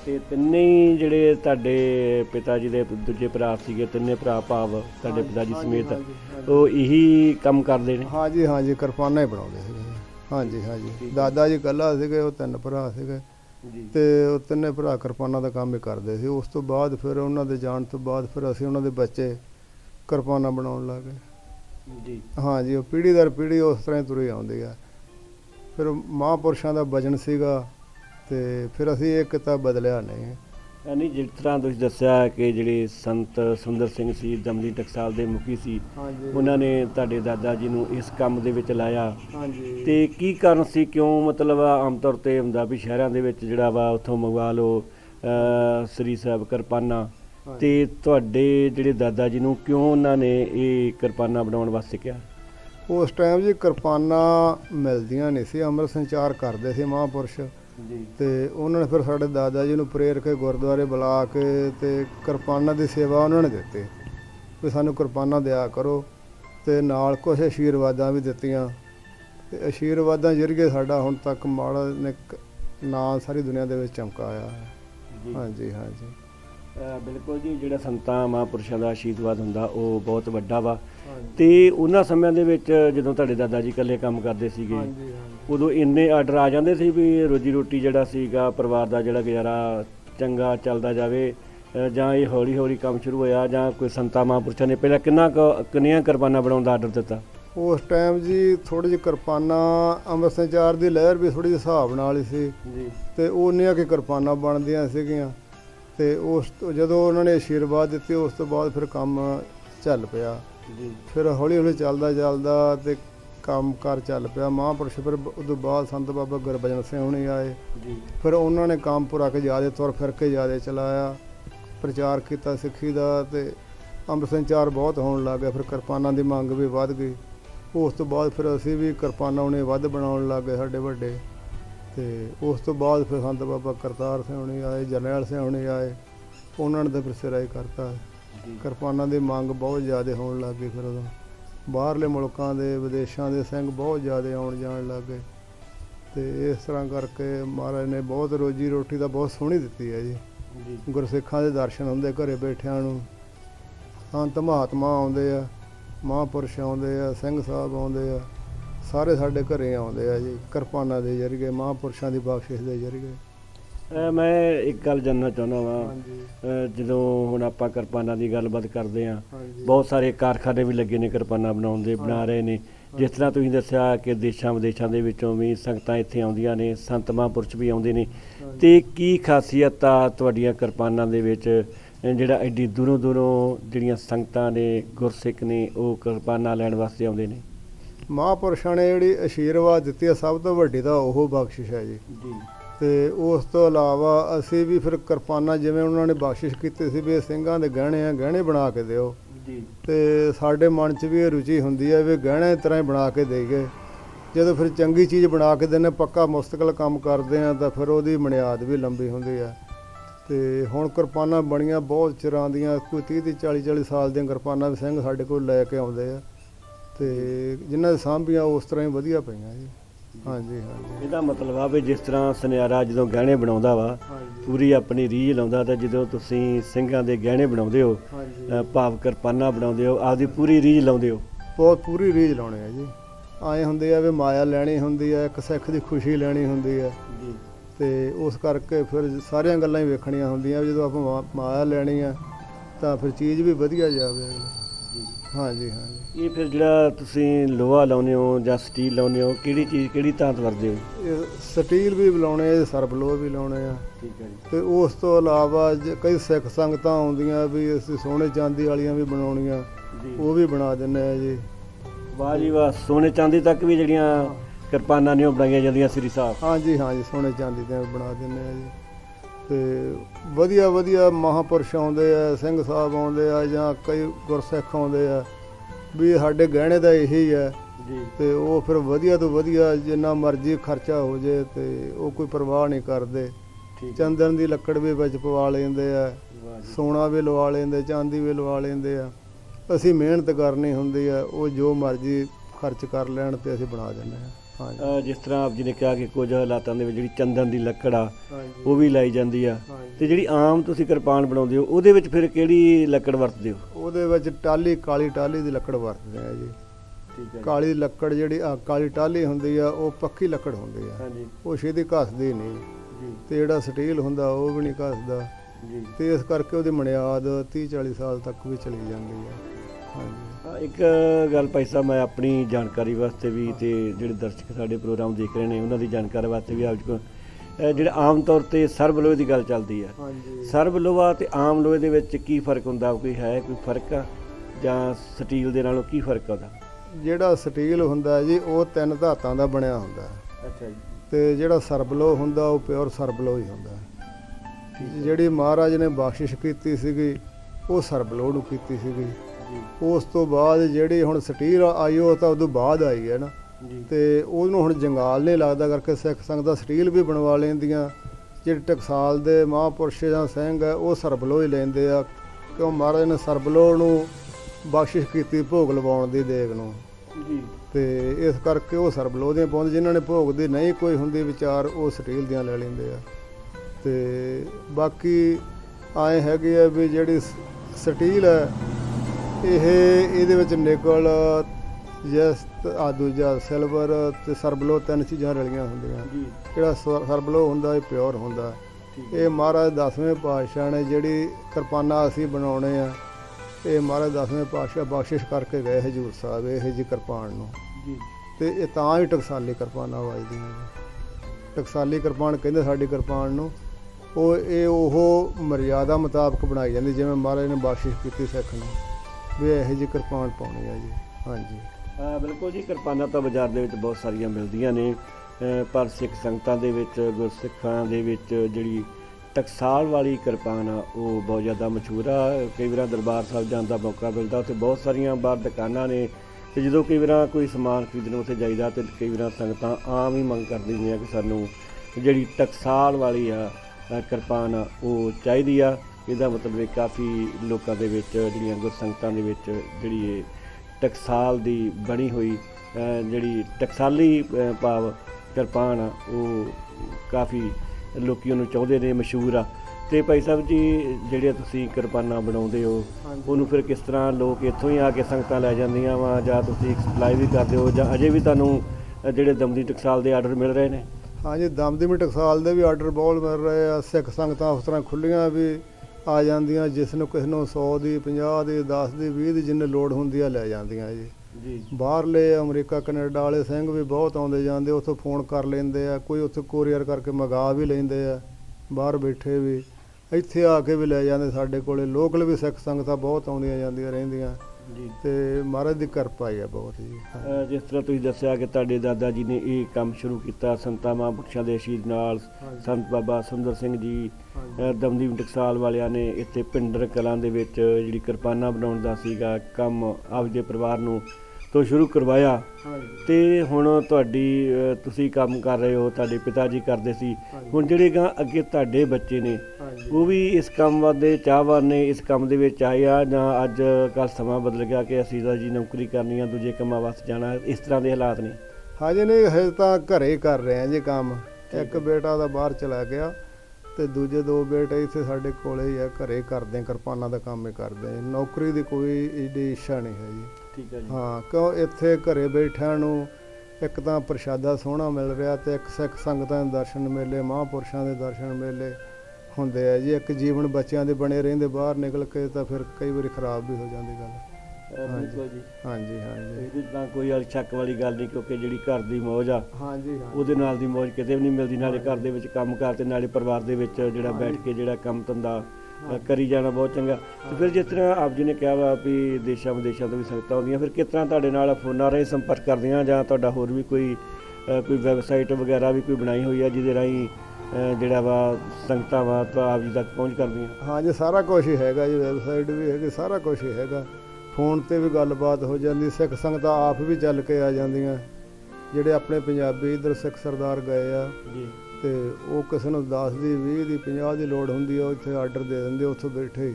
ਤੇ ਤਿੰਨੇ ਹੀ ਜਿਹੜੇ ਤੁਹਾਡੇ ਪਿਤਾ ਜੀ ਦੇ ਦੂਜੇ ਭਰਾ ਸੀਗੇ ਤਿੰਨੇ ਭਰਾ ਭਾਵ ਤੁਹਾਡੇ ਪਿਤਾ ਜੀ ਸਮੇਤ ਉਹ ਇਹੀ ਕੰਮ ਕਰਦੇ ਨੇ? ਹਾਂਜੀ ਹਾਂਜੀ ਕਿਰਪਾਨਾਂ ਹੀ ਬਣਾਉਂਦੇ ਜੀ। ਹਾਂਜੀ ਹਾਂਜੀ। ਦਾਦਾ ਜੀ ਇਕੱਲਾ ਸੀਗੇ ਉਹ ਤਿੰਨ ਭਰਾ ਸੀਗੇ। ਤੇ ਉਹ ਤਿੰਨੇ ਭਰਾ ਕਿਰਪਾਨਾਂ ਦਾ ਕੰਮ ਹੀ ਕਰਦੇ ਸੀ। ਉਸ ਤੋਂ ਬਾਅਦ ਫਿਰ ਉਹਨਾਂ ਦੇ ਜਾਣ ਤੋਂ ਬਾਅਦ ਫਿਰ ਅਸੀਂ ਉਹਨਾਂ ਦੇ ਬੱਚੇ ਕਿਰਪਾਨਾਂ ਬਣਾਉਣ ਲੱਗੇ ਜੀ। ਹਾਂਜੀ ਉਹ ਪੀੜ੍ਹੀ ਦਰ ਪੀੜ੍ਹੀ ਉਸ ਤਰ੍ਹਾਂ ਹੀ ਤੁਰੀ ਆਉਂਦੀ ਆ। ਫਿਰ ਮਹਾਂਪੁਰਸ਼ਾਂ ਦਾ ਵਜਨ ਸੀਗਾ ਤੇ ਫਿਰ ਅਸੀਂ ਇਹ ਕਿਤਾਬ ਬਦਲਿਆ ਨਹੀਂ। ਨਹੀਂ ਜਿਸ ਤਰ੍ਹਾਂ ਤੁਸੀਂ ਦੱਸਿਆ ਕਿ ਜਿਹੜੇ ਸੰਤ ਸੁੰਦਰ ਸਿੰਘ ਸੀ ਦਮਦੀ ਟਕਸਾਲ ਦੇ ਮੁਖੀ ਸੀ ਹਾਂਜੀ। ਉਹਨਾਂ ਨੇ ਤੁਹਾਡੇ ਦਾਦਾ ਜੀ ਨੂੰ ਇਸ ਕੰਮ ਦੇ ਵਿੱਚ ਲਾਇਆ। ਹਾਂਜੀ। ਤੇ ਕੀ ਕਾਰਨ ਸੀ? ਕਿਉਂ ਮਤਲਬ ਆਮ ਤੌਰ ਤੇ ਹੁੰਦਾ ਵੀ ਸ਼ਹਿਰਾਂ ਦੇ ਵਿੱਚ ਜਿਹੜਾ ਵਾ ਉੱਥੋਂ ਮੰਗਵਾ ਲਓ ਸ੍ਰੀ ਸਾਹਿਬ ਕਿਰਪਾਨਾਂ। ਤੇ ਤੁਹਾਡੇ ਜਿਹੜੇ ਦਾਦਾ ਜੀ ਨੂੰ ਕਿਉਂ ਉਹਨਾਂ ਨੇ ਇਹ ਕਿਰਪਾਨਾਂ ਬਣਾਉਣ ਵਾਸਤੇ ਕਿਹਾ? ਉਸ ਟਾਈਮ ਜੀ ਕਿਰਪਾਨਾਂ ਮਿਲਦੀਆਂ ਨਹੀਂ ਸੀ ਅੰਮ੍ਰਿਤ ਸੰਚਾਰ ਕਰਦੇ ਸੀ ਮਹਾਂਪੁਰਸ਼। ਜੀ। ਤੇ ਉਹਨਾਂ ਨੇ ਫਿਰ ਸਾਡੇ ਦਾਦਾ ਜੀ ਨੂੰ ਪ੍ਰੇਰ ਕੇ ਗੁਰਦੁਆਰੇ ਬੁਲਾ ਕੇ ਤੇ ਕਿਰਪਾਨਾਂ ਦੀ ਸੇਵਾ ਉਹਨਾਂ ਨੇ ਦਿੱਤੀ ਵੀ ਸਾਨੂੰ ਕਿਰਪਾਨਾਂ ਦਿਆ ਕਰੋ ਤੇ ਨਾਲ ਕੁਝ ਆਸ਼ੀਰਵਾਦਾਂ ਵੀ ਦਿੱਤੀਆਂ। ਤੇ ਆਸ਼ੀਰਵਾਦਾਂ ਜਰੀਏ ਸਾਡਾ ਹੁਣ ਤੱਕ ਮਾੜਾ ਨੇ ਨਾਂ ਸਾਰੀ ਦੁਨੀਆ ਦੇ ਵਿੱਚ ਚਮਕਾਇਆ ਹਾਂਜੀ ਹਾਂਜੀ। ਬਿਲਕੁਲ ਜੀ ਜਿਹੜਾ ਸੰਤਾਂ ਮਹਾਂਪੁਰਸ਼ਾਂ ਦਾ ਆਸ਼ੀਰਵਾਦ ਹੁੰਦਾ ਉਹ ਬਹੁਤ ਵੱਡਾ ਵਾ। ਤੇ ਉਹਨਾਂ ਸਮਿਆਂ ਦੇ ਵਿੱਚ ਜਦੋਂ ਤੁਹਾਡੇ ਦਾਦਾ ਜੀ ਇਕੱਲੇ ਕੰਮ ਕਰਦੇ ਸੀਗੇ ਉਦੋਂ ਇੰਨੇ ਆਰਡਰ ਆ ਜਾਂਦੇ ਸੀ ਵੀ ਰੋਜੀ ਰੋਟੀ ਜਿਹੜਾ ਸੀਗਾ ਪਰਿਵਾਰ ਦਾ ਜਿਹੜਾ ਗੁਜ਼ਾਰਾ ਚੰਗਾ ਚੱਲਦਾ ਜਾਵੇ ਜਾਂ ਇਹ ਹੌਲੀ ਹੌਲੀ ਕੰਮ ਸ਼ੁਰੂ ਹੋਇਆ ਜਾਂ ਕੋਈ ਸੰਤਾਂ ਮਹਾਂਪੁਰਸ਼ਾਂ ਨੇ ਪਹਿਲਾਂ ਕਿੰਨਾ ਕਿੰਨੀਆਂ ਕੁਰਬਾਨਾਂ ਬਣਾਉਣ ਦਾ ਆਰਡਰ ਦਿੱਤਾ? ਉਸ ਟਾਈਮ ਜੀ ਥੋੜੀ ਜਿਹੀ ਕਿਰਪਾਨਾਂ ਅੰਮ੍ਰਿਤ ਸੰਚਾਰ ਦੀ ਲਹਿਰ ਵੀ ਥੋੜੀ ਜਿਹੀ ਹਿਸਾਬ ਨਾਲ ਹੀ ਸੀ। ਜੀ। ਤੇ ਉਹਨੀਆਂ ਕਿ ਕਿਰਪਾਨਾਂ ਬਣਦੀਆਂ ਸੀਗੀਆਂ। ਤੇ ਉਸ ਤੋਂ ਜਦੋਂ ਉਹਨਾਂ ਨੇ ਆਸ਼ੀਰਵਾਦ ਦਿੱਤੇ ਉਸ ਤੋਂ ਬਾਅਦ ਫਿਰ ਕੰਮ ਚੱਲ ਪਿਆ। ਜੀ। ਫਿਰ ਹੌਲੀ ਹੌਲੀ ਚੱਲਦਾ ਚੱਲਦਾ ਤੇ ਕੰਮ ਕਾਰ ਚੱਲ ਪਿਆ। ਮਹਾਂਪੁਰਸ਼ ਫਿਰ ਉਦੋਂ ਬਾਅਦ ਸੰਤ ਬਾਬਾ ਗੁਰਬਚਨ ਸਿੰਘ ਹੁਣੀ ਆਏ। ਜੀ। ਫਿਰ ਉਹਨਾਂ ਨੇ ਕੰਮ ਪੂਰਾ ਕੇ ਜ਼ਿਆਦਾ ਤੁਰ ਫਿਰ ਕੇ ਜ਼ਿਆਦਾ ਚਲਾਇਆ। ਪ੍ਰਚਾਰ ਕੀਤਾ ਸਿੱਖੀ ਦਾ ਤੇ ਅੰਮ੍ਰਿਤ ਸੰਚਾਰ ਬਹੁਤ ਹੋਣ ਲੱਗ ਗਿਆ। ਫਿਰ ਕਿਰਪਾਨਾਂ ਦੀ ਮੰਗ ਵੀ ਵੱਧ ਗਈ। ਉਸ ਤੋਂ ਬਾਅਦ ਫਿਰ ਅਸੀਂ ਵੀ ਕਿਰਪਾਨਾਂ ਉਹਨੇ ਵੱਧ ਬਣਾਉਣ ਲੱਗ ਗਏ ਸਾਡੇ ਵੱਡੇ। ਤੇ ਉਸ ਤੋਂ ਬਾਅਦ ਫਿਰ ਸੰਤ ਬਾਬਾ ਕਰਤਾਰ ਸਿੰਘ ਹੁਣੀ ਆਏ ਜਰਨੈਲ ਸਿੰਘ ਹੁਣੀ ਆਏ ਉਹਨਾਂ ਨੇ ਤਾਂ ਫਿਰ ਸਿਰਾ ਹੀ ਕਰਤਾ। ਕਿਰਪਾਨਾਂ ਦੀ ਮੰਗ ਬਹੁਤ ਜ਼ਿਆਦਾ ਹੋਣ ਲੱਗ ਗਈ ਫਿਰ ਉਦੋਂ। ਬਾਹਰਲੇ ਮੁਲਕਾਂ ਦੇ ਵਿਦੇਸ਼ਾਂ ਦੇ ਸਿੰਘ ਬਹੁਤ ਜ਼ਿਆਦਾ ਆਉਣ ਜਾਣ ਲੱਗ ਗਏ। ਤੇ ਇਸ ਤਰ੍ਹਾਂ ਕਰਕੇ ਮਹਾਰਾਜ ਨੇ ਬਹੁਤ ਰੋਜੀ ਰੋਟੀ ਦਾ ਬਹੁਤ ਸੋਹਣੀ ਦਿੱਤੀ ਹੈ ਜੀ। ਗੁਰਸਿੱਖਾਂ ਦੇ ਦਰਸ਼ਨ ਹੁੰਦੇ ਘਰੇ ਬੈਠਿਆਂ ਨੂੰ। ਸੰਤ ਮਹਾਤਮਾ ਆਉਂਦੇ ਆ ਮਹਾਂਪੁਰਸ਼ ਆਉਂਦੇ ਆ ਸਿੰਘ ਸਾਹਿਬ ਆਉਂਦੇ ਆ। ਸਾਰੇ ਸਾਡੇ ਘਰੇ ਆਉਂਦੇ ਆ ਜੀ ਕਿਰਪਾਨਾਂ ਦੇ ਜ਼ਰੀਏ ਮਹਾਂਪੁਰਸ਼ਾਂ ਦੀ ਬਖਸ਼ਿਸ਼ ਦੇ ਜ਼ਰੀਏ। ਮੈਂ ਇੱਕ ਗੱਲ ਜਾਨਣਾ ਚਾਹੁੰਦਾ ਵਾਂ। ਜਦੋਂ ਹੁਣ ਆਪਾਂ ਕਿਰਪਾਨਾਂ ਦੀ ਗੱਲਬਾਤ ਕਰਦੇ ਆਂ ਬਹੁਤ ਸਾਰੇ ਕਾਰਖਾਨੇ ਵੀ ਲੱਗੇ ਨੇ ਕਿਰਪਾਨਾਂ ਬਣਾਉਣ ਦੇ ਬਣਾ ਰਹੇ ਨੇ। ਜਿਸ ਤਰ੍ਹਾਂ ਤੁਸੀਂ ਦੱਸਿਆ ਕਿ ਦੇਸ਼ਾਂ ਵਿਦੇਸ਼ਾਂ ਦੇ ਵਿੱਚੋਂ ਵੀ ਸੰਗਤਾਂ ਇੱਥੇ ਆਉਂਦੀਆਂ ਨੇ ਸੰਤ ਮਹਾਂਪੁਰਸ਼ ਵੀ ਆਉਂਦੇ ਨੇ। ਤੇ ਕੀ ਖਾਸੀਅਤ ਆ ਤੁਹਾਡੀਆਂ ਕਿਰਪਾਨਾਂ ਦੇ ਵਿੱਚ ਜਿਹੜਾ ਐਡੀ ਦੂਰੋਂ ਦੂਰੋਂ ਜਿਹੜੀਆਂ ਸੰਗਤਾਂ ਨੇ ਗੁਰਸਿੱਖ ਨੇ ਉਹ ਕਿਰਪਾਨਾਂ ਲੈਣ ਵਾਸਤੇ ਆਉਂਦੇ ਨੇ? ਮਹਾਂਪੁਰਸ਼ਾਂ ਨੇ ਜਿਹੜੀ ਆਸ਼ੀਰਵਾਦ ਦਿੱਤੀ ਹੈ ਸਭ ਤੋਂ ਵੱਡੀ ਤਾਂ ਉਹ ਬਖਸ਼ਿਸ਼ ਹੈ ਜੀ। ਜੀ। ਤੇ ਉਸ ਤੋਂ ਇਲਾਵਾ ਅਸੀਂ ਵੀ ਫਿਰ ਕਿਰਪਾਨਾਂ ਜਿਵੇਂ ਉਹਨਾਂ ਨੇ ਬਖਸ਼ਿਸ਼ ਕੀਤੀ ਸੀ ਵੀ ਸਿੰਘਾਂ ਦੇ ਗਹਿਣੇ ਆ ਗਹਿਣੇ ਬਣਾ ਕੇ ਦਿਓ। ਜੀ। ਤੇ ਸਾਡੇ ਮਨ 'ਚ ਵੀ ਇਹ ਰੁਚੀ ਹੁੰਦੀ ਹੈ ਵੀ ਗਹਿਣੇ ਤਰ੍ਹਾਂ ਹੀ ਬਣਾ ਕੇ ਦੇਈਏ। ਜਦੋਂ ਫਿਰ ਚੰਗੀ ਚੀਜ਼ ਬਣਾ ਕੇ ਦਿੰਨੇ ਪੱਕਾ ਮੁਸਤਕਲ ਕੰਮ ਕਰਦੇ ਆ ਤਾਂ ਫਿਰ ਉਹਦੀ ਮਨਿਆਦ ਵੀ ਲੰਬੀ ਹੁੰਦੀ ਆ ਤੇ ਹੁਣ ਕਿਰਪਾਨਾਂ ਬਣੀਆਂ ਬਹੁਤ ਚਿਰਾਂ ਦੀਆਂ ਕੋਈ 30 30 40 40 ਸਾਲ ਦੀਆਂ ਕਿਰਪਾਨਾਂ ਵੀ ਸਿੰਘ ਸਾਡੇ ਕੋਲ ਲੈ ਕੇ ਆਉਂਦੇ ਆ। ਤੇ ਜਿਨ੍ਹਾਂ ਦੇ ਸਾਂਭੀਆਂ ਉਸ ਤਰ੍ਹਾਂ ਹੀ ਵਧੀਆ ਪਈਆਂ ਜੀ। ਹਾਂਜੀ ਹਾਂਜੀ। ਇਹਦਾ ਮਤਲਬ ਆ ਵੀ ਜਿਸ ਤਰ੍ਹਾਂ ਸੁਨਿਆਰਾ ਜਦੋਂ ਗਹਿਣੇ ਬਣਾਉਂਦਾ ਵਾ ਪੂਰੀ ਆਪਣੀ ਰੀਝ ਲਾਉਂਦਾ ਤਾਂ ਜਦੋਂ ਤੁਸੀਂ ਸਿੰਘਾਂ ਦੇ ਗਹਿਣੇ ਬਣਾਉਂਦੇ ਹੋ ਅ, ਭਾਵ ਕਿਰਪਾਨਾਂ ਬਣਾਉਂਦੇ ਹੋ ਆਪਦੀ ਪੂਰੀ ਰੀਝ ਲਾਉਂਦੇ ਹੋ? ਬਹੁਤ ਪੂਰੀ ਰੀਝ ਲਾਉਣੇ ਆ ਜੀ। ਆਏ ਹੁੰਦੇ ਆ ਵੀ ਮਾਇਆ ਲੈਣੀ ਹੁੰਦੀ ਆ ਇੱਕ ਸਿੱਖ ਦੀ ਖੁਸ਼ੀ ਲੈਣੀ ਹੁੰਦੀ ਆ। ਜੀ। ਤੇ ਉਸ ਕਰਕੇ ਫਿਰ ਸਾਰੀਆਂ ਗੱਲਾਂ ਹੀ ਵੇਖਣੀਆਂ ਹੁੰਦੀਆਂ ਵੀ ਜਦੋਂ ਆਪਾਂ ਮਾ- ਮਾਇਆ ਲੈਣੀ ਆ ਤਾਂ ਫਿਰ ਚੀਜ਼ ਵੀ ਵਧੀਆ ਜਾਵੇ। ਅਗਲਾ ਹਾਂਜੀ ਹਾਂਜੀ। ਇਹ ਫਿਰ ਜਿਹੜਾ ਤੁਸੀਂ ਲੋਹਾ ਲਾਉਂਦੇ ਹੋ ਜਾਂ ਸਟੀਲ ਲਾਉਂਦੇ ਹੋ ਕਿਹੜੀ ਚੀਜ਼ ਕਿਹੜੀ ਧਾਤ ਵਰਤਦੇ ਹੋ? ਇਹ ਸਟੀਲ ਵੀ ਲਾਉਣੇ ਆ ਸਰਬਲੋ ਵੀ ਲਾਉਣੇ ਆ। ਠੀਕ ਹੈ ਜੀ। ਤੇ ਉਸ ਤੋਂ ਇਲਾਵਾ ਜੇ ਕਈ ਸਿੱਖ ਸੰਗਤਾਂ ਆਉਂਦੀਆਂ ਵੀ ਅਸੀਂ ਸੋਨੇ ਚਾਂਦੀ ਵਾਲੀਆਂ ਵੀ ਬਣਾਉਣੀਆਂ ਜੀ। ਉਹ ਵੀ ਬਣਾ ਦਿੰਨੇ ਆ ਜੀ। ਵਾਹ ਜੀ ਵਾਹ ਸੋਨੇ ਚਾਂਦੀ ਤੱਕ ਵੀ ਜਿਹੜੀਆਂ ਕਿਰਪਾਨਾਂ ਨੇ ਉਹ ਬਣਾਈਆਂ ਜਾਂਦੀਆਂ ਸ੍ਰੀ ਸਾਹਿਬ। ਹਾਂਜੀ ਹਾਂਜੀ ਸੋਨੇ ਚਾਂਦੀ ਦੇ ਬਣਾ ਦਿੰਨੇ ਆ ਜੀ। ਤੇ ਵਧੀਆ ਵਧੀਆ ਮਹਾਪੁਰਸ਼ ਆਉਂਦੇ ਆ ਸਿੰਘ ਸਾਹਿਬ ਆਉਂਦੇ ਆ ਜਾਂ ਕਈ ਗੁਰਸਿੱਖ ਆਉਂਦੇ ਆ ਵੀ ਸਾਡੇ ਗਹਿਣੇ ਦਾ ਇਹੀ ਹੈ ਜੀ। ਤੇ ਉਹ ਫਿਰ ਵਧੀਆ ਤੋਂ ਵਧੀਆ ਜਿੰਨਾ ਮਰਜ਼ੀ ਖਰਚਾ ਹੋ ਜੇ ਤੇ ਉਹ ਕੋਈ ਪਰਵਾਹ ਨਹੀਂ ਕਰਦੇ। ਚੰਦਨ ਦੀ ਲੱਕੜ ਵੀ ਵਿੱਚ ਪਵਾ ਲੈਂਦੇ ਆ ਸੋਨਾ ਵੀ ਲਵਾ ਲੈਂਦੇ ਚਾਂਦੀ ਵੀ ਲਵਾ ਲੈਂਦੇ ਆ। ਅਸੀਂ ਮਿਹਨਤ ਕਰਨੀ ਹੁੰਦੀ ਆ ਉਹ ਜੋ ਮਰਜ਼ੀ ਖਰਚ ਕਰ ਲੈਣ ਤੇ ਅਸੀਂ ਬਣਾ ਦਿੰਦੇ ਆ। ਅ, ਜਿਸ ਤਰ੍ਹਾਂ ਆਪ ਜੀ ਨੇ ਕਿਹਾ ਕਿ ਕੁਝ ਹਾਲਾਤਾਂ ਦੇ ਵਿੱਚ ਜਿਹੜੀ ਚੰਦਨ ਦੀ ਲੱਕੜ ਆ ਹਾਂਜੀ। ਉਹ ਵੀ ਲਾਈ ਜਾਂਦੀ ਆ। ਹਾਂਜੀ। ਤੇ ਜਿਹੜੀ ਆਮ ਤੁਸੀਂ ਕਿਰਪਾਨ ਬਣਾਉਂਦੇ ਹੋ ਉਹਦੇ ਵਿੱਚ ਫਿਰ ਕਿਹੜੀ ਲੱਕੜ ਵਰਤਦੇ ਹੋ? ਉਹਦੇ ਵਿੱਚ ਟਾਲੀ ਕਾਲੀ ਟਾਲੀ ਦੀ ਲੱਕੜ ਵਰਤਦੇ ਆ ਜੀ। ਠੀਕ ਕਾਲੀ ਲੱਕੜ ਜਿਹੜੀ ਆ ਕਾਲੀ ਟਾਲੀ ਹੁੰਦੀ ਆ ਉਹ ਪੱਕੀ ਲੱਕੜ ਹੁੰਦੀ ਆ। ਹਾਂਜੀ। ਉਹ ਛੇਤੀ ਘਸਦੀ ਨਹੀਂ। ਜੀ। ਤੇ ਜਿਹੜਾ ਸਟੀਲ ਹੁੰਦਾ ਉਹ ਵੀ ਨਹੀਂ ਘਸਦਾ। ਜੀ। ਤੇ ਇਸ ਕਰਕੇ ਉਹਦੀ ਮਨਿਆਦ 30 40 ਸਾਲ ਤੱਕ ਵੀ ਚਲੀ ਜਾਂਦੀ ਹੈ ਹਾਂਜੀ। ਹਾਂ, ਇੱਕ ਗੱਲ ਭਾਈ ਸਾਹਿਬ ਮੈਂ ਆਪਣੀ ਜਾਣਕਾਰੀ ਵਾਸਤੇ ਵੀ ਤੇ ਜਿਹੜੇ ਦਰਸ਼ਕ ਸਾਡੇ ਪ੍ਰੋਗਰਾਮ ਦੇਖ ਰਹੇ ਨੇ ਉਹਨਾਂ ਦੀ ਜਾਣਕਾਰੀ ਵਾਸਤੇ ਵੀ ਆਪ ਜੀ ਕੋਲ ਜਿਹੜਾ ਆਮ ਤੌਰ ਤੇ ਸਰਬ ਲੋਹੇ ਦੀ ਗੱਲ ਚੱਲਦੀ ਆ। ਸਰਬ ਲੋਹਾ ਤੇ ਆਮ ਲੋਹੇ ਦੇ ਵਿੱਚ ਕੀ ਫ਼ਰਕ ਹੁੰਦਾ? ਕੋਈ ਹੈ ਕੋਈ ਫ਼ਰਕ ਆ? ਜਾਂ ਸਟੀਲ ਦੇ ਨਾਲੋਂ ਕੀ ਫ਼ਰਕ ਆ ਉਹਦਾ? ਜਿਹੜਾ ਸਟੀਲ ਹੁੰਦਾ ਜੀ ਉਹ ਤਿੰਨ ਧਾਤਾਂ ਦਾ ਬਣਿਆ ਹੁੰਦਾ। ਅੱਛਾ ਜੀ। ਤੇ ਜਿਹੜਾ ਸਰਬਲੋ ਹੁੰਦਾ ਉਹ ਪਿਓਰ ਸਰਬਲੋ ਹੀ ਹੁੰਦਾ। ਜਿਹੜੀ ਮਹਾਰਾਜ ਨੇ ਬਖਸ਼ਿਸ਼ ਕੀਤੀ ਸੀਗੀ ਉਹ ਸਰਬਲੋ ਨੂੰ ਕੀਤੀ ਸੀਗੀ। ਉਸ ਤੋਂ ਬਾਅਦ ਜਿਹੜੀ ਹੁਣ ਸਟੀਲ ਆਈ ਉਹ ਤਾਂ ਉਦੋਂ ਬਾਅਦ ਆਈ ਹੈ ਨਾ। ਤੇ ਉਹਨੂੰ ਹੁਣ ਜੰਗਾਲ ਨਹੀਂ ਲੱਗਦਾ ਕਰਕੇ ਸਿੱਖ ਸੰਗਤਾਂ ਸਟੀਲ ਵੀ ਬਣਵਾ ਲੈਂਦੀਆਂ। ਜਿਹੜੇ ਟਕਸਾਲ ਦੇ ਮਹਾਂਪੁਰਸ਼ ਜਾਂ ਸਿੰਘ ਆ ਉਹ ਸਰਬਲੋ ਹੀ ਲੈਂਦੇ ਆ। ਕਿਉਂ ਮਹਾਰਾਜ ਨੇ ਸਰਬਲੋ ਨੂੰ ਬਖਸ਼ਿਸ਼ ਕੀਤੀ ਭੋਗ ਲਵਾਉਣ ਦੀ ਦੇਗ ਨੂੰ। ਜੀ। ਤੇ ਇਸ ਕਰਕੇ ਉਹ ਸਰਬਲੋ ਦੀਆਂ ਪਾਉਂਦੇ ਜਿਨ੍ਹਾਂ ਨੇ ਭੋਗ ਦੀ ਨਹੀਂ ਕੋਈ ਹੁੰਦੀ ਵਿਚਾਰ ਉਹ ਸਟੀਲ ਦੀਆਂ ਲੈ ਲੈਂਦੇ ਆ। ਤੇ ਬਾਕੀ ਆਏ ਹੈਗੇ ਆ ਵੀ ਜਿਹੜੀ ਸਟੀਲ ਹੈ ਇਹ ਇਹਦੇ ਵਿੱਚ ਨਿਕਲ ਜਸ ਆ ਦੂਜਾ ਸਿਲਵਰ ਤੇ ਸਰਬਲੋ ਤਿੰਨ ਚੀਜ਼ਾਂ ਰਲੀਆਂ ਹੁੰਦੀਆਂ। ਜੀ। ਜਿਹੜਾ ਸਰਬਲੋ ਹੁੰਦਾ ਇਹ ਪਿਓਰ ਹੁੰਦਾ। ਇਹ ਮਹਾਰਾਜ ਦਸਵੇਂ ਪਾਤਸ਼ਾਹ ਨੇ ਜਿਹੜੀ ਕਿਰਪਾਨਾਂ ਅਸੀਂ ਬਣਾਉਣੇ ਆ ਇਹ ਮਹਾਰਾਜ ਦਸਵੇਂ ਪਾਤਸ਼ਾਹ ਬਖਸ਼ਿਸ਼ ਕਰਕੇ ਗਏ ਹਜੂਰ ਸਾਹਿਬ ਇਹ ਜੀ ਕਿਰਪਾਨ ਨੂੰ। ਜੀ। ਤੇ ਇਹ ਤਾਂ ਹੀ ਟਕਸਾਲੀ ਕਿਰਪਾਨਾਂ ਵੱਜਦੀਆਂ ਨੇ। ਟਕਸਾਲੀ ਕਿਰਪਾਨ ਕਹਿੰਦੇ ਸਾਡੀ ਕਿਰਪਾਨ ਨੂੰ। ਉਹ ਇਹ ਉਹ ਮਰਿਆਦਾ ਮੁਤਾਬਕ ਬਣਾਈ ਜਾਂਦੀ ਜਿਵੇਂ ਮਹਾਰਾਜ ਨੇ ਬਖਸ਼ਿਸ਼ ਕੀਤੀ ਸਿੱਖ ਨੂੰ। ਵੀ ਇਹੋ ਜਿਹੇ ਕਿਰਪਾਨ ਪਾਉਣੇ ਆ ਜੀ। ਹਾਂਜੀ। ਹਾਂ ਬਿਲਕੁਲ ਜੀ ਕਿਰਪਾਨਾਂ ਤਾਂ ਬਾਜ਼ਾਰ ਦੇ ਵਿੱਚ ਬਹੁਤ ਸਾਰੀਆਂ ਮਿਲਦੀਆਂ ਨੇ। ਅਹ ਪਰ ਸਿੱਖ ਸੰਗਤਾਂ ਦੇ ਵਿੱਚ ਗੁਰਸਿੱਖਾਂ ਦੇ ਵਿੱਚ ਜਿਹੜੀ ਟਕਸਾਲ ਵਾਲੀ ਕਿਰਪਾਨ ਆ ਉਹ ਬਹੁਤ ਜ਼ਿਆਦਾ ਮਸ਼ਹੂਰ ਆ। ਕਈ ਵਾਰ ਦਰਬਾਰ ਸਾਹਿਬ ਜਾਣ ਦਾ ਮੌਕਾ ਮਿਲਦਾ ਉੱਥੇ ਬਹੁਤ ਸਾਰੀਆਂ ਬਾਹਰ ਦੁਕਾਨਾਂ ਨੇ। ਤੇ ਜਦੋਂ ਕਈ ਵਾਰ ਕੋਈ ਸਮਾਨ ਖਰੀਦਣ ਉੱਥੇ ਜਾਈਦਾ ਤੇ ਕਈ ਵਾਰ ਸੰਗਤਾਂ ਆਮ ਹੀ ਮੰਗ ਕਰਦੀਆਂ ਕਿ ਸਾਨੂੰ ਜਿਹੜੀ ਟਕਸਾਲ ਵਾਲੀ ਆ ਅ, ਕਿਰਪਾਨ ਆ, ਉਹ ਚਾਹੀਦੀ ਆ। ਇਹਦਾ ਮਤਲਬ ਇਹ ਕਾਫੀ ਲੋਕਾਂ ਦੇ ਵਿੱਚ ਜਿਹੜੀਆਂ ਗੁਰਸੰਗਤਾਂ ਦੇ ਵਿੱਚ ਜਿਹੜੀ ਇਹ ਟਕਸਾਲ ਦੀ ਬਣੀ ਹੋਈ ਜਿਹੜੀ ਟਕਸਾਲੀ ਭਾਵ ਕਿਰਪਾਨ ਆ ਉਹ ਕਾਫੀ ਲੋਕੀ ਉਹਨੂੰ ਚਾਹੁੰਦੇ ਨੇ ਮਸ਼ਹੂਰ ਆ ਤੇ ਭਾਈ ਸਾਹਿਬ ਜੀ ਜਿਹੜੇ ਤੁਸੀਂ ਕਿਰਪਾਨਾਂ ਬਣਾਉਂਦੇ ਹੋ। ਉਹਨੂੰ ਫਿਰ ਕਿਸ ਤਰ੍ਹਾਂ ਲੋਕ ਇੱਥੋਂ ਹੀ ਆ ਕੇ ਸੰਗਤਾਂ ਲੈ ਜਾਂਦੀਆਂ ਵਾ ਜਾਂ ਤੁਸੀਂ ਸਪਲਾਈ ਵੀ ਕਰਦੇ ਹੋ ਜਾਂ ਅਜੇ ਵੀ ਤੁਹਾਨੂੰ ਜਿਹੜੇ ਦਮਦੀ ਟਕਸਾਲ ਦੇ ਆਰਡਰ ਮਿਲ ਰਹੇ ਨੇ ਹਾਂਜੀ ਦਮਦਮੀ ਟਕਸਾਲ ਦੇ ਵੀ ਆਰਡਰ ਬਹੁਤ ਮਿਲ ਰਹੇ ਆ ਸਿੱਖ ਸੰਗਤਾਂ ਉਸ ਤਰ੍ਹਾਂ ਖੁੱਲੀਆਂ ਵੀ ਆ ਜਾਂਦੀਆਂ ਜਿਸ ਨੂੰ ਕਿਸੇ ਨੂੰ 100 ਦੀ 50 ਦੀ 10 ਦੀ 20 ਦੀ ਜਿੰਨੇ ਲੋਡ ਹੁੰਦੀ ਆ ਲੈ ਜਾਂਦੀਆਂ ਜੀ। ਜੀ। ਬਾਹਰਲੇ ਅਮਰੀਕਾ ਕੈਨੇਡਾ ਵਾਲੇ ਸਿੰਘ ਵੀ ਬਹੁਤ ਆਉਂਦੇ ਜਾਂਦੇ ਉੱਥੋਂ ਫੋਨ ਕਰ ਲੈਂਦੇ ਆ ਕੋਈ ਉੱਥੇ ਕੋਰੀਅਰ ਕਰਕੇ ਮੰਗਾ ਵੀ ਲੈਂਦੇ ਆ ਬਾਹਰ ਬੈਠੇ ਵੀ। ਇੱਥੇ ਆ ਕੇ ਵੀ ਲੈ ਜਾਂਦੇ ਸਾਡੇ ਕੋਲੇ ਲੋਕਲ ਵੀ ਸਿੱਖ ਸੰਗਤਾਂ ਬਹੁਤ ਆਉਂਦੀਆਂ ਜਾਂਦੀਆਂ ਰਹਿੰਦੀਆਂ। ਜੀ ਤੇ ਮਹਾਰਾਜ ਦੀ ਕਿਰਪਾ ਹੀ ਆ ਬਹੁਤ ਜੀ ਜਿਸ ਤਰ੍ਹਾਂ ਤੁਸੀਂ ਦੱਸਿਆ ਕਿ ਤੁਹਾਡੇ ਦਾਦਾ ਜੀ ਨੇ ਇਹ ਕੰਮ ਸ਼ੁਰੂ ਕੀਤਾ ਸੰਤਾਂ ਮਹਾਂਪੁਰਸ਼ਾਂ ਦੇ ਅਸ਼ੀਰ ਨਾਲ ਹਾਂਜੀ। ਸੰਤ ਬਾਬਾ ਸੁੰਦਰ ਸਿੰਘ ਜੀ ਹਾਂਜੀ। ਅ, ਦਮਦੀਪ ਟਕਸਾਲ ਵਾਲਿਆਂ ਨੇ ਇੱਥੇ ਪਿੰਡਰ ਕਲਾਂ ਦੇ ਵਿੱਚ ਜਿਹੜੀ ਕਿਰਪਾਨਾਂ ਬਣਾਉਣ ਦਾ ਸੀਗਾ ਕੰਮ ਆਪਦੇ ਪਰਿਵਾਰ ਨੂੰ ਤੋਂ ਸ਼ੁਰੂ ਕਰਵਾਇਆ। ਤੇ ਹੁਣ ਤੁਹਾਡੀ ਤੁਸੀਂ ਕੰਮ ਕਰ ਰਹੇ ਹੋ ਤੁਹਾਡੇ ਪਿਤਾ ਜੀ ਕਰਦੇ ਸੀ। ਹੁਣ ਜਿਹੜੇ ਗਾ ਅੱਗੇ ਤੁਹਾਡੇ ਬੱਚੇ ਨੇ ਉਹ ਵੀ ਇਸ ਕੰਮ ਦੇ ਚਾਹਵਾਨ ਨੇ ਇਸ ਕੰਮ ਦੇ ਵਿੱਚ ਆਏ ਆ ਜਾਂ ਅੱਜ ਕੱਲ ਸਮਾਂ ਬਦਲ ਗਿਆ ਕਿ ਅਸੀਂ ਤਾਂ ਜੀ ਨੌਕਰੀ ਕਰਨੀ ਆ ਦੂਜੇ ਕੰਮਾਂ ਵਾਸਤੇ ਜਾਣਾ ਇਸ ਤਰ੍ਹਾਂ ਦੇ ਹਾਲਾਤ ਨੇ? ਹਜੇ ਨਹੀਂ ਹਜੇ ਤਾਂ ਘਰੇ ਕਰ ਰਹੇ ਆ ਜੀ ਕੰਮ। ਇੱਕ ਬੇਟਾ ਦਾ ਬਾਹਰ ਚਲਾ ਗਿਆ ਤੇ ਦੂਜੇ ਦੋ ਬੇਟੇ ਇੱਥੇ ਸਾਡੇ ਕੋਲੇ ਹੀ ਆ ਘਰੇ ਕਰਦੇ ਕਿਰਪਾਨਾਂ ਦਾ ਕੰਮ ਹੀ ਕਰਦੇ। ਨੌਕਰੀ ਦੀ ਕੋਈ ਏਡੀ ਇੱਛਾ ਨਹੀਂ ਹੈ ਜੀ ਠੀਕ ਹੈ ਜੀ। ਹਾਂ ਕਿਉਂ ਇੱਥੇ ਘਰੇ ਬੈਠਿਆਂ ਨੂੰ ਇੱਕ ਤਾਂ ਪ੍ਰਸ਼ਾਦਾ ਸੋਹਣਾ ਮਿਲ ਰਿਹਾ ਤੇ ਇੱਕ ਸਿੱਖ ਸੰਗਤਾਂ ਦੇ ਦਰਸ਼ਨ ਮੇਲੇ ਮਹਾਂਪੁਰਸ਼ਾਂ ਦੇ ਦਰਸ਼ਨ ਮੇਲੇ ਹੁੰਦੇ ਆ ਜੀ। ਇੱਕ ਜੀਵਨ ਬੱਚਿਆਂ ਦੇ ਬਣੇ ਰਹਿੰਦੇ ਬਾਹਰ ਨਿਕਲ ਕੇ ਤਾਂ ਫਿਰ ਕਈ ਵਾਰੀ ਖਰਾਬ ਵੀ ਹੋ ਜਾਂਦੀ ਗੱਲ। ਬਿਲਕੁਲ ਜੀ। ਹਾਂਜੀ ਹਾਂਜੀ। ਇਹਦੇ ਤਾਂ ਕੋਈ ਵਾਲੀ ਸ਼ੱਕ ਵਾਲੀ ਗੱਲ ਨਹੀਂ ਕਿਉਂਕਿ ਜਿਹੜੀ ਘਰ ਦੀ ਮੌਜ ਆ ਹਾਂਜੀ ਹਾਂ ਉਹਦੇ ਨਾਲ ਦੀ ਮੌਜ ਕਿਤੇ ਵੀ ਨਹੀਂ ਮਿਲਦੀ। ਨਾਲੇ ਘਰ ਦੇ ਵਿੱਚ ਕੰਮ ਕਾਰ ਤੇ ਨਾਲੇ ਪਰਿਵਾਰ ਦੇ ਵਿੱਚ ਜਿਹੜਾ ਬੈਠ ਕੇ ਜਿਹੜਾ ਕੰਮ ਧੰਦਾ ਕਰੀ ਜਾਣਾ ਬਹੁਤ ਚੰਗਾ। ਤੇ ਫਿਰ ਜਿਸ ਤਰ੍ਹਾਂ ਆਪ ਜੀ ਨੇ ਕਿਹਾ ਵਾ ਵੀ ਦੇਸ਼ਾਂ ਵਿਦੇਸ਼ਾਂ ਤੋਂ ਵੀ ਸੰਗਤਾਂ ਆਉਂਦੀਆਂ ਫਿਰ ਕਿਸ ਤਰ੍ਹਾਂ ਤੁਹਾਡੇ ਨਾਲ ਫੋਨਾਂ ਰਾਹੀਂ ਸੰਪਰਕ ਕਰਦੀਆਂ ਜਾਂ ਤੁਹਾਡਾ ਹੋਰ ਵੀ ਕੋਈ ਕੋਈ ਵੈਬਸਾਈਟ ਵਗੈਰਾ ਵੀ ਕੋਈ ਬਣਾਈ ਹੋਈ ਆ ਜਿਹਦੇ ਰਾਹੀਂ ਜਿਹੜਾ ਵਾ ਸੰਗਤਾਂ ਵਾ ਤਾਂ ਆਪ ਜੀ ਤੱਕ ਪਹੁੰਚ ਕਰਦੀਆਂ? ਹਾਂਜੀ ਸਾਰਾ ਕੁਝ ਹੀ ਹੈਗਾ ਜੀ ਵੈਬਸਾਈਟ ਵੀ ਹੈਗੀ ਸਾਰਾ ਕੁਝ ਹੀ ਹੈਗਾ। ਫੋਨ ਤੇ ਵੀ ਗੱਲਬਾਤ ਹੋ ਜਾਂਦੀ ਸਿੱਖ ਸੰਗਤਾਂ ਆਪ ਵੀ ਚੱਲ ਕੇ ਆ ਜਾਂਦੀਆਂ। ਜਿਹੜੇ ਆਪਣੇ ਪੰਜਾਬੀ ਇਧਰ ਸਿੱਖ ਸਰਦਾਰ ਗਏ ਆ ਜੀ। ਤੇ ਉਹ ਕਿਸੇ ਨੂੰ 10 ਦੀ 20 ਦੀ 50 ਦੀ ਲੋੜ ਹੁੰਦੀ ਆ ਉਹ ਇੱਥੇ ਆਰਡਰ ਦੇ ਦਿੰਦੇ ਉੱਥੋਂ ਬੈਠੇ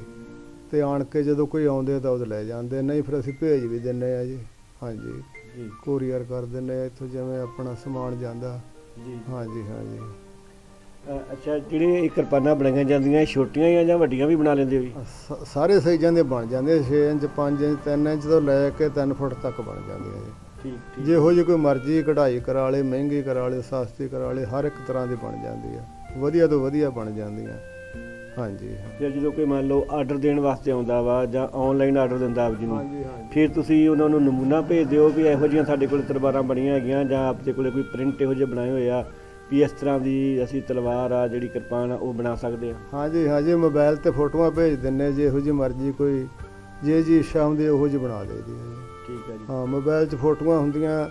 ਤੇ ਆਣ ਕੇ ਜਦੋਂ ਕੋਈ ਆਉਂਦੇ ਤਾਂ ਉਹ ਲੈ ਜਾਂਦੇ ਨਹੀਂ ਫਿਰ ਅਸੀਂ ਭੇਜ ਵੀ ਦਿੰਨੇ ਆ ਜੀ। ਹਾਂਜੀ। ਜੀ। ਕੋਰੀਅਰ ਕਰ ਦਿੰਨੇ ਆ ਇੱਥੋਂ ਜਿਵੇਂ ਆਪਣਾ ਸਮਾਨ ਜਾਂਦਾ। ਜੀ। ਹਾਂਜੀ ਹਾਂਜੀ। ਅੱਛਾ ਜਿਹੜੇ ਇਹ ਕਿਰਪਾਨਾਂ ਬਣਾਈਆਂ ਜਾਂਦੀਆਂ ਛੋਟੀਆਂ ਜਾਂ ਜਾਂ ਵੱਡੀਆਂ ਵੀ ਬਣਾ ਲੈਂਦੇ ਹੋ ਜੀ? ਸਾਰੇ ਸਾਈਜ਼ਾਂ ਦੇ ਬਣ ਜਾਂਦੇ 6 ਇੰਚ 5 ਇੰਚ 3 ਇੰਚ ਤੋਂ ਲੈ ਕੇ 3 ਫੁੱਟ ਤੱਕ ਬਣ ਜਾਂਦੀਆਂ ਜੀ। ਠੀਕ ਜਿਹੋ ਜਿਹੀ ਕੋਈ ਮਰਜ਼ੀ ਕਢਾਈ ਕਰਾ ਲੇ ਮਹਿੰਗੀ ਕਰਾ ਲੇ ਸਸਤੀ ਕਰਾ ਲੇ ਹਰ ਇੱਕ ਤਰ੍ਹਾਂ ਦੀ ਬਣ ਜਾਂਦੀ ਆ। ਵਧੀਆ ਤੋਂ ਵਧੀਆ ਬਣ ਜਾਂਦੀਆਂ। ਹਾਂਜੀ ਫਿਰ ਜਦੋਂ ਕੋਈ ਮੰਨ ਲਓ ਆਰਡਰ ਦੇਣ ਵਾਸਤੇ ਆਉਂਦਾ ਵਾ ਜਾਂ ਆਨਲਾਈਨ ਆਰਡਰ ਦਿੰਦਾ ਆਪ ਜੀ ਨੂੰ ਹਾਂਜੀ ਹਾਂਜੀ। ਫਿਰ ਤੁਸੀਂ ਉਹਨਾਂ ਨੂੰ ਨਮੂਨਾ ਭੇਜ ਦਿਓ ਵੀ ਇਹੋ ਜਿਹੀਆਂ ਸਾਡੇ ਕੋਲ ਤਲਵਾਰਾਂ ਬਣੀਆਂ ਹੈਗੀਆਂ ਜਾਂ ਆਪਦੇ ਕੋਲੇ ਕੋਈ ਪ੍ਰਿੰਟ ਇਹੋ ਜਿਹੇ ਬਣਾਏ ਹੋਏ ਆ ਵੀ ਇਸ ਤਰ੍ਹਾਂ ਦੀ ਅਸੀਂ ਤਲਵਾਰ ਆ ਜਿਹੜੀ ਕਿਰਪਾਨ ਆ ਉਹ ਬਣਾ ਸਕਦੇ ਆ। ਹਾਂਜੀ ਹਾਂਜੀ ਮੋਬਾਈਲ ਤੇ ਫੋਟੋਆਂ ਭੇਜ ਦਿੰਨੇ ਜਿਹੋ ਜਿਹੀ ਮਰਜ਼ੀ ਕੋਈ ਜੇ ਜੀ ਇੱਛਾ ਹੁੰਦੀ ਉਹੋ ਜਿਹੀ ਬਣਾ ਦੇਈਦੀ ਹੈ ਜੀ ਠੀਕ ਹੈ ਜੀ। ਹਾਂ ਮੋਬਾਈਲ 'ਚ ਫੋਟੋਆਂ ਹੁੰਦੀਆਂ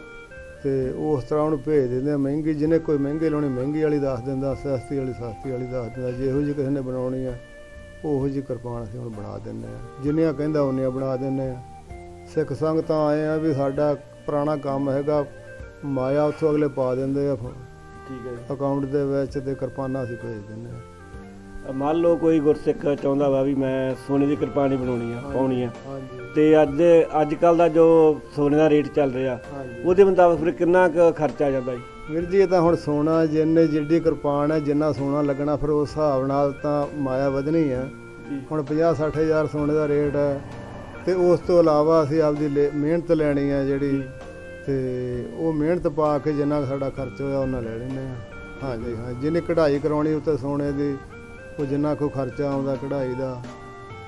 ਤੇ ਉਹ ਉਸ ਤਰ੍ਹਾਂ ਉਹਨੂੰ ਭੇਜ ਦਿੰਦੇ ਆ। ਮਹਿੰਗੀ ਜਿਹਨੇ ਕੋਈ ਮਹਿੰਗੀ ਲਾਉਣੀ ਮਹਿੰਗੀ ਵਾਲੀ ਦੱਸ ਦਿੰਦਾ ਸਸਤੀ ਵਾਲੀ ਸਸਤੀ ਵਾਲੀ ਦੱਸ ਦਿੰਦਾ। ਜਿਹੋ ਜਿਹੀ ਕਿਸੇ ਨੇ ਬਣਾਉਣੀ ਆ ਉਹੋ ਜਿਹੀ ਕਿਰਪਾਨ ਅਸੀਂ ਹੁਣ ਬਣਾ ਦਿੰਨੇ ਆ। ਜਿੰਨੀਆਂ ਕਹਿੰਦਾ ਉਹਨੀਆਂ ਬਣਾ ਦਿੰਨੇ ਆ। ਸਿੱਖ ਸੰਗਤਾਂ ਆਏ ਆ ਵੀ ਸਾਡਾ ਪੁਰਾਣਾ ਕੰਮ ਹੈਗਾ ਮਾਇਆ ਉੱਥੋਂ ਅਗਲੇ ਪਾ ਦਿੰਦੇ ਆ ਠੀਕ ਹੈ ਅਕਾਊਂਟ ਦੇ ਵਿੱਚ ਤੇ ਕਿਰਪਾਨਾਂ ਅਸੀਂ ਭੇਜ ਦਿੰਦੇ ਆ। ਮੰਨ ਲਓ ਕੋਈ ਗੁਰਸਿੱਖ ਚਾਹੁੰਦਾ ਵਾ ਵੀ ਮੈਂ ਸੋਨੇ ਦੀ ਕਿਰਪਾਨੀ ਬਣਾਉਣੀ ਆ ਪਾਉਣੀ ਆ। ਤੇ ਅੱਜ ਅੱਜ ਕੱਲ ਦਾ ਜੋ ਸੋਨੇ ਦਾ ਰੇਟ ਚੱਲ ਰਿਹਾ ਉਹਦੇ ਮੁਤਾਬਕ ਫਿਰ ਕਿੰਨਾ ਕੁ ਖਰਚਾ ਆ ਜਾਂਦਾ ਜੀ? ਵੀਰ ਜੀ ਇਹ ਤਾਂ ਹੁਣ ਸੋਨਾ ਜਿੰਨੇ ਜਿੱਡੀ ਕਿਰਪਾਨ ਹੈ ਜਿੰਨਾ ਸੋਨਾ ਲੱਗਣਾ ਫਿਰ ਉਸ ਹਿਸਾਬ ਨਾਲ ਤਾਂ ਮਾਇਆ ਵਧਣੀ ਆ। ਹੁਣ 50 60 ਹਜ਼ਾਰ ਸੋਨੇ ਦਾ ਰੇਟ ਹੈ ਤੇ ਉਸ ਤੋਂ ਇਲਾਵਾ ਅਸੀਂ ਆਪਦੀ ਮਿਹਨਤ ਲੈਣੀ ਆ ਜਿਹੜੀ ਤੇ ਉਹ ਮਿਹਨਤ ਪਾ ਕੇ ਜਿੰਨਾ ਸਾਡਾ ਖਰਚ ਹੋਇਆ ਉਹਨਾਂ ਲੈ ਲੈਂਦੇ ਆ। ਹਾਂਜੀ ਹਾਂ ਜਿਹਨੇ ਕਢਾਈ ਕਰਾਉਣੀ ਉੱਤੇ ਸੋਨੇ ਦੀ ਉਹ ਜਿੰਨਾ ਕੋ ਖਰਚਾ ਆਉਂਦਾ ਕਢਾਈ ਦਾ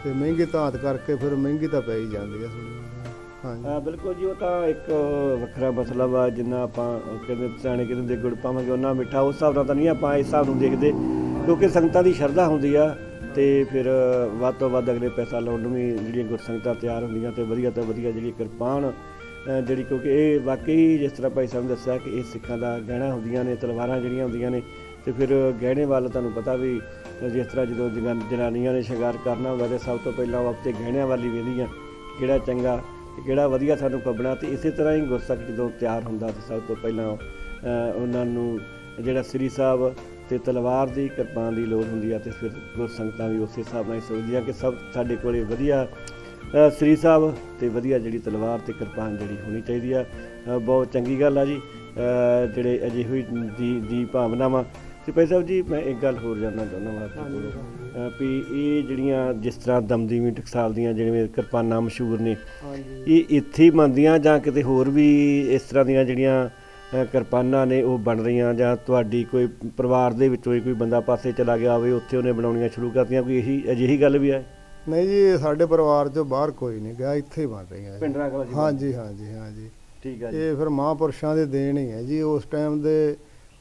ਤੇ ਮਹਿੰਗੀ ਧਾਤ ਕਰਕੇ ਫਿਰ ਮਹਿੰਗੀ ਤਾਂ ਪੈ ਹੀ ਜਾਂਦੀ ਹੈ ਥੋੜੀ ਹਾਂਜੀ। ਹਾਂ, ਬਿਲਕੁਲ ਜੀ, ਉਹ ਤਾਂ ਇੱਕ ਵੱਖਰਾ ਮਸਲਾ ਵਾ, ਜਿੰਨਾ ਆਪਾਂ ਕਹਿੰਦੇ ਸਿਆਣੇ ਕਹਿੰਦੇ ਗੁੜ ਪਾਵਾਂਗੇ, ਉਹਨਾਂ ਮਿੱਠਾ, ਉਸ ਹਿਸਾਬ ਨਾਲ ਤਾਂ ਨਹੀਂ ਆਪਾਂ ਇਸ ਹਿਸਾਬ ਨੂੰ ਦੇਖਦੇ। ਕਿਉਂਕਿ ਸੰਗਤਾਂ ਦੀ ਸ਼ਰਧਾ ਹੁੰਦੀ ਆ ਤੇ ਫਿਰ ਵੱਧ ਤੋਂ ਵੱਧ ਅਗਲੇ ਪੈਸਾ ਲਾਉਣ ਨੂੰ ਵੀ ਜਿਹੜੀਆਂ ਗੁਰਸੰਗਤਾਂ ਤਿਆਰ ਹੁੰਦੀਆਂ ਤੇ ਵਧੀਆ ਤੋਂ ਵਧੀਆ ਜਿਹੜੀ ਕਿਰਪਾਨ ਜਿਹੜੀ ਕਿਉਂਕਿ ਇਹ ਵਾਕਈ ਜਿਸ ਤਰ੍ਹਾਂ ਭਾਈ ਸਾਹਿਬ ਨੇ ਦੱਸਿਆ ਕਿ ਇਹ ਸਿੱਖਾਂ ਦਾ ਗਹਿਣਾ ਹੁੰਦੀਆਂ ਨੇ, ਤਲਵਾਰਾਂ ਜਿਹੜੀਆਂ ਹੁੰਦੀਆਂ ਨੇ ਤੇ ਫਿਰ ਗਹਿਣੇ ਵੱਲ ਤੁਹਾਨੂੰ ਪਤਾ ਵੀ ਜਿਸ ਤਰ੍ਹਾਂ ਜਦੋਂ ਜਨਾਨੀਆਂ ਨੇ ਸ਼ਿੰਗਾਰ ਕਰਨਾ ਹੁੰਦਾ ਤੇ ਸਭ ਤੋਂ ਪਹਿਲਾਂ ਉਹ ਆਪਣੇ ਗਹਿਣਿਆਂ ਵੱਲ ਹੀ ਵੇਖਦੀਆਂ ਕਿਹੜਾ ਚੰਗਾ ਤੇ ਕਿਹੜਾ ਵਧੀਆ ਸਾਨੂੰ ਪੱਬਣਾ ਤੇ ਇਸੇ ਤਰ੍ਹਾਂ ਹੀ ਗੁਰਸਖ ਜਦੋਂ ਤਿਆਰ ਹੁੰਦਾ ਤੇ ਸਭ ਤੋਂ ਪਹਿਲਾਂ ਉਹਨਾਂ ਨੂੰ ਜਿਹੜਾ ਸ੍ਰੀ ਸਾਹਿਬ ਤੇ ਤਲਵਾਰ ਦੀ ਕਿਰਪਾਨ ਦੀ ਲੋੜ ਹੁੰਦੀ ਆ ਤੇ ਫਿਰ ਗੁਰਸੰਗਤਾਂ ਵੀ ਉਸੇ ਹਿਸਾਬ ਨਾਲ ਹੀ ਸੋਚਦੀਆਂ ਕਿ ਸਭ ਸਾਡੇ ਕੋਲੇ ਵਧੀਆ ਸ੍ਰੀ ਸਾਹਿਬ ਤੇ ਵਧੀਆ ਜਿਹੜੀ ਤਲਵਾਰ ਤੇ ਕਿਰਪਾਨ ਜਿਹੜੀ ਹੋਣੀ ਚਾਹੀਦੀ ਆ। ਬਹੁਤ ਚੰਗੀ ਗੱਲ ਆ ਜੀ। ਜਿਹੜੇ ਅਜੇ ਹੋਈ ਦੀ ਦੀ ਭਾਵਨਾਵਾਂ ਤੇ ਭਾਈ ਸਾਹਿਬ ਜੀ ਮੈਂ ਇੱਕ ਗੱਲ ਹੋਰ ਜਾਣਨਾ ਚਾਹੁੰਦਾ ਹਾਂ ਆਪਣੇ ਕੋਲੋਂ। ਵੀ ਇਹ ਜਿਹੜੀਆਂ ਜਿਸ ਤਰ੍ਹਾਂ ਦਮਦੀਵੀ ਟਕਸਾਲ ਦੀਆਂ ਜਿਵੇਂ ਕਿਰਪਾਨਾਂ ਮਸ਼ਹੂਰ ਨੇ ਇਹ ਇੱਥੇ ਹੀ ਬਣਦੀਆਂ ਜਾਂ ਕਿਤੇ ਹੋਰ ਵੀ ਇਸ ਤਰ੍ਹਾਂ ਦੀਆਂ ਜਿਹੜੀਆਂ ਕਿਰਪਾਨਾਂ ਨੇ ਉਹ ਬਣ ਰਹੀਆਂ ਜਾਂ ਤੁਹਾਡੀ ਕੋਈ ਪਰਿਵਾਰ ਦੇ ਵਿੱਚੋਂ ਕੋਈ ਬੰਦਾ ਪਾਸੇ ਚਲਾ ਗਿਆ ਹੋਵੇ ਉੱਥੇ ਉਹਨੇ ਬਣਾਉਣੀਆਂ ਸ਼ੁਰੂ ਕਰਤੀਆਂ ਕੋਈ ਇਹੀ ਅਜਿਹੀ ਗੱਲ ਵੀ ਹੈ? ਨਹੀਂ ਜੀ ਸਾਡੇ ਪਰਿਵਾਰ ਚੋਂ ਬਾਹਰ ਕੋਈ ਨਹੀਂ ਗਿਆ ਇੱਥੇ ਹੀ ਬਣ ਰਹੀਆਂ। ਪਿੰਡਰਾਂ ਕੋਲ ਜੀ। ਹਾਂਜੀ ਹਾਂਜੀ ਹਾਂਜੀ। ਠੀਕ ਹੈ ਜੀ। ਇਹ ਫਿਰ ਮਹਾਂਪੁਰਸ਼ਾਂ ਦੇ ਦੇਣ ਹੀ ਹੈ ਜੀ ਉਸ ਟਾਈਮ ਦੇ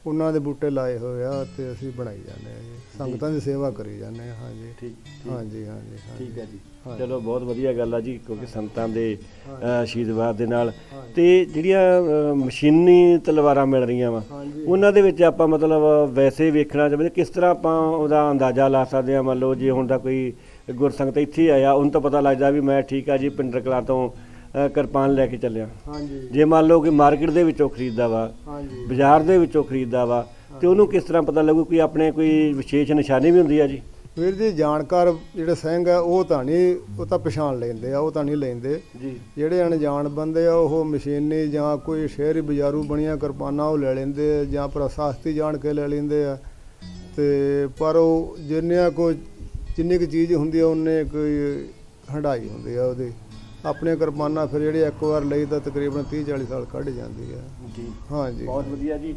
ਉਹਨਾਂ ਦੇ ਬੂਟੇ ਲਾਏ ਹੋਏ ਆ ਤੇ ਅਸੀਂ ਬਣਾਈ ਜਾਂਦੇ ਆ ਜੀ। ਸੰਗਤਾਂ ਦੀ ਸੇਵਾ ਕਰੀ ਜਾਂਦੇ ਆ ਹਾਂਜੀ। ਠੀਕ ਠੀਕ। ਹਾਂਜੀ ਹਾਂਜੀ ਹਾਂਜੀ। ਠੀਕ ਹੈ ਜੀ। ਚਲੋ ਬਹੁਤ ਵਧੀਆ ਗੱਲ ਆ ਜੀ ਕਿਉਂਕਿ ਸੰਤਾਂ ਦੇ ਅ, ਆਸ਼ੀਰਵਾਦ ਦੇ ਨਾਲ। ਤੇ ਜਿਹੜੀਆਂ ਅ, ਮਸ਼ੀਨੀ ਤਲਵਾਰਾਂ ਮਿਲ ਰਹੀਆਂ ਵਾ ਹਾਂਜੀ। ਉਹਨਾਂ ਦੇ ਵਿੱਚ ਆਪਾਂ ਮਤਲਬ ਵੈਸੇ ਵੇਖਣਾ ਚਾਹੁੰਦੇ ਕਿਸ ਤਰ੍ਹਾਂ ਆਪਾਂ ਉਹਦਾ ਅੰਦਾਜ਼ਾ ਲਾ ਸਕਦੇ ਹਾਂ ਮੰਨ ਲਓ ਜੇ ਹੁਣ ਦਾ ਕੋਈ ਗੁਰਸੰਗਤ ਇੱਥੇ ਆਇਆ ਉਹਨੂੰ ਤਾਂ ਪਤਾ ਲੱਗਦਾ ਵੀ ਮੈਂ ਠੀਕ ਆ ਜੀ ਪਿੰਡਰ ਕਲਾਂ ਤੋਂ ਕਿਰਪਾਨ ਲੈ ਕੇ ਚੱਲਿਆ। ਹਾਂਜੀ। ਜੇ ਮੰਨ ਲਓ ਕਿ ਮਾਰਕੀਟ ਦੇ ਵਿੱਚੋਂ ਖਰੀਦਦਾ ਵਾ ਹਾਂਜੀ। ਬਾਜ਼ਾਰ ਦੇ ਵਿੱਚੋਂ ਖਰੀਦਦਾ ਵਾ ਤੇ ਉਹਨੂੰ ਕਿਸ ਤਰ੍ਹਾਂ ਪਤਾ ਲੱਗੂ ਕੋਈ ਆਪਣੇ ਕੋਈ ਵਿਸ਼ੇਸ਼ ਨਿਸ਼ਾਨੀ ਵੀ ਹੁੰਦੀ ਆ ਜੀ? ਵੀਰ ਜੀ ਜਾਣਕਾਰ ਜਿਹੜੇ ਸਿੰਘ ਆ ਉਹ ਤਾਂ ਨਹੀਂ ਉਹ ਤਾਂ ਪਛਾਣ ਲੈਂਦੇ ਆ ਉਹ ਤਾਂ ਨਹੀਂ ਲੈਂਦੇ। ਜੀ। ਜਿਹੜੇ ਅਣਜਾਣ ਬੰਦੇ ਆ ਉਹ ਮਸ਼ੀਨੀ ਜਾਂ ਕੋਈ ਸ਼ਹਿਰੀ ਬਾਜ਼ਾਰੂ ਬਣੀਆਂ ਕਿਰਪਾਨਾਂ ਉਹ ਲੈ ਲੈਂਦੇ ਆ ਜਾਂ ਪ੍ਰਸ਼ਾਸਤੀ ਜਾਣ ਕੇ ਲੈ ਲੈਂਦੇ ਆ। ਤੇ ਪਰ ਉਹ ਜਿੰਨਿਆਂ ਕੋ ਜਿੰਨੀ ਕੁ ਚੀਜ਼ ਹੁੰਦੀ ਆ ਉਹਨੇ ਕੋਈ ਹੰਡਾਈ ਹੁੰਦੀ ਆ ਉਹਦੀ। ਆਪਣੇ ਕਿਰਪਾਨਾਂ ਫਿਰ ਜਿਹੜੀ ਇੱਕ ਵਾਰ ਲਈ ਤਾਂ ਤਕਰੀਬਨ 30 40 ਸਾਲ ਕੱਢ ਜਾਂਦੀ ਆ ਜੀ। ਹਾਂਜੀ ਬਹੁਤ ਵਧੀਆ ਜੀ।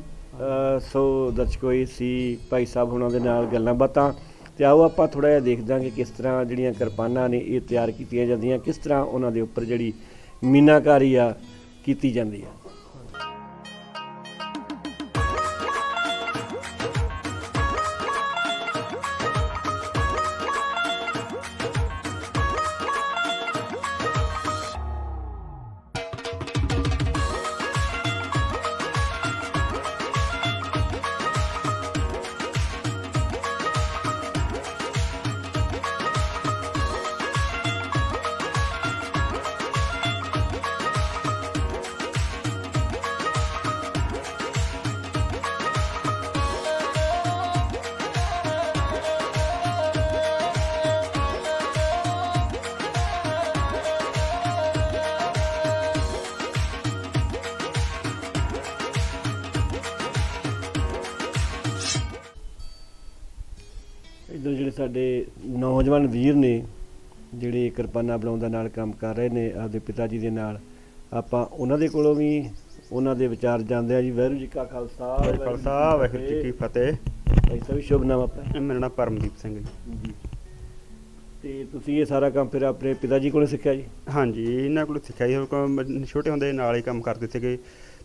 ਸੋ ਦਰਸ਼ਕੋ ਇਹ ਸੀ ਭਾਈ ਸਾਹਿਬ ਹੁਣਾਂ ਦੇ ਨਾਲ ਗੱਲਾਂ ਬਾਤਾਂ। ਤੇ ਆਓ ਆਪਾਂ ਥੋੜਾ ਜਿਹਾ ਦੇਖਦੇ ਹਾਂ ਕਿ ਕਿਸ ਤਰ੍ਹਾਂ ਜਿਹੜੀਆਂ ਕਿਰਪਾਨਾਂ ਨੇ ਇਹ ਤਿਆਰ ਕੀਤੀਆਂ ਜਾਂਦੀਆਂ ਕਿਸ ਤਰ੍ਹਾਂ ਉਹਨਾਂ ਦੇ ਉੱਪਰ ਜਿਹੜੀ ਮੀਨਾਕਾਰੀ ਆ ਕੀਤੀ ਜਾਂਦੀ ਆ। ਇੱਧਰ ਜਿਹੜੇ ਸਾਡੇ ਨੌਜਵਾਨ ਵੀਰ ਨੇ ਜਿਹੜੇ ਕਿਰਪਾਨਾਂ ਬਣਾਉਣ ਦਾ ਨਾਲ ਕੰਮ ਕਰ ਰਹੇ ਨੇ ਆਪਦੇ ਪਿਤਾ ਜੀ ਦੇ ਨਾਲ ਆਪਾਂ ਉਹਨਾਂ ਦੇ ਕੋਲੋਂ ਵੀ ਉਹਨਾਂ ਦੇ ਵਿਚਾਰ ਜਾਣਦੇ ਆ ਜੀ। ਵਾਹਿਗੁਰੂ ਜੀ ਕਾ ਖਾਲਸਾ ਖਾਲਸਾ ਵਾਹਿਗੁਰੂ ਜੀ ਕੀ ਫਤਿਹ। ਭਾਈ ਸਾਹਿਬ ਸ਼ੁਭ ਨਾਮ ਆਪਣਾ। ਮੇਰਾ ਨਾਮ ਪਰਮਦੀਪ ਸਿੰਘ ਜੀ। ਤੇ ਤੁਸੀਂ ਇਹ ਸਾਰਾ ਕੰਮ ਫਿਰ ਆਪਣੇ ਪਿਤਾ ਜੀ ਕੋਲੋਂ ਸਿੱਖਿਆ ਜੀ? ਹਾਂਜੀ ਇਹਨਾਂ ਕੋਲ ਸਿੱਖਿਆ ਜੀ। ਛੋਟੇ ਹੁੰਦੇ ਨਾਲ ਹੀ ਕੰਮ ਕਰਦੇ ਸੀਗੇ।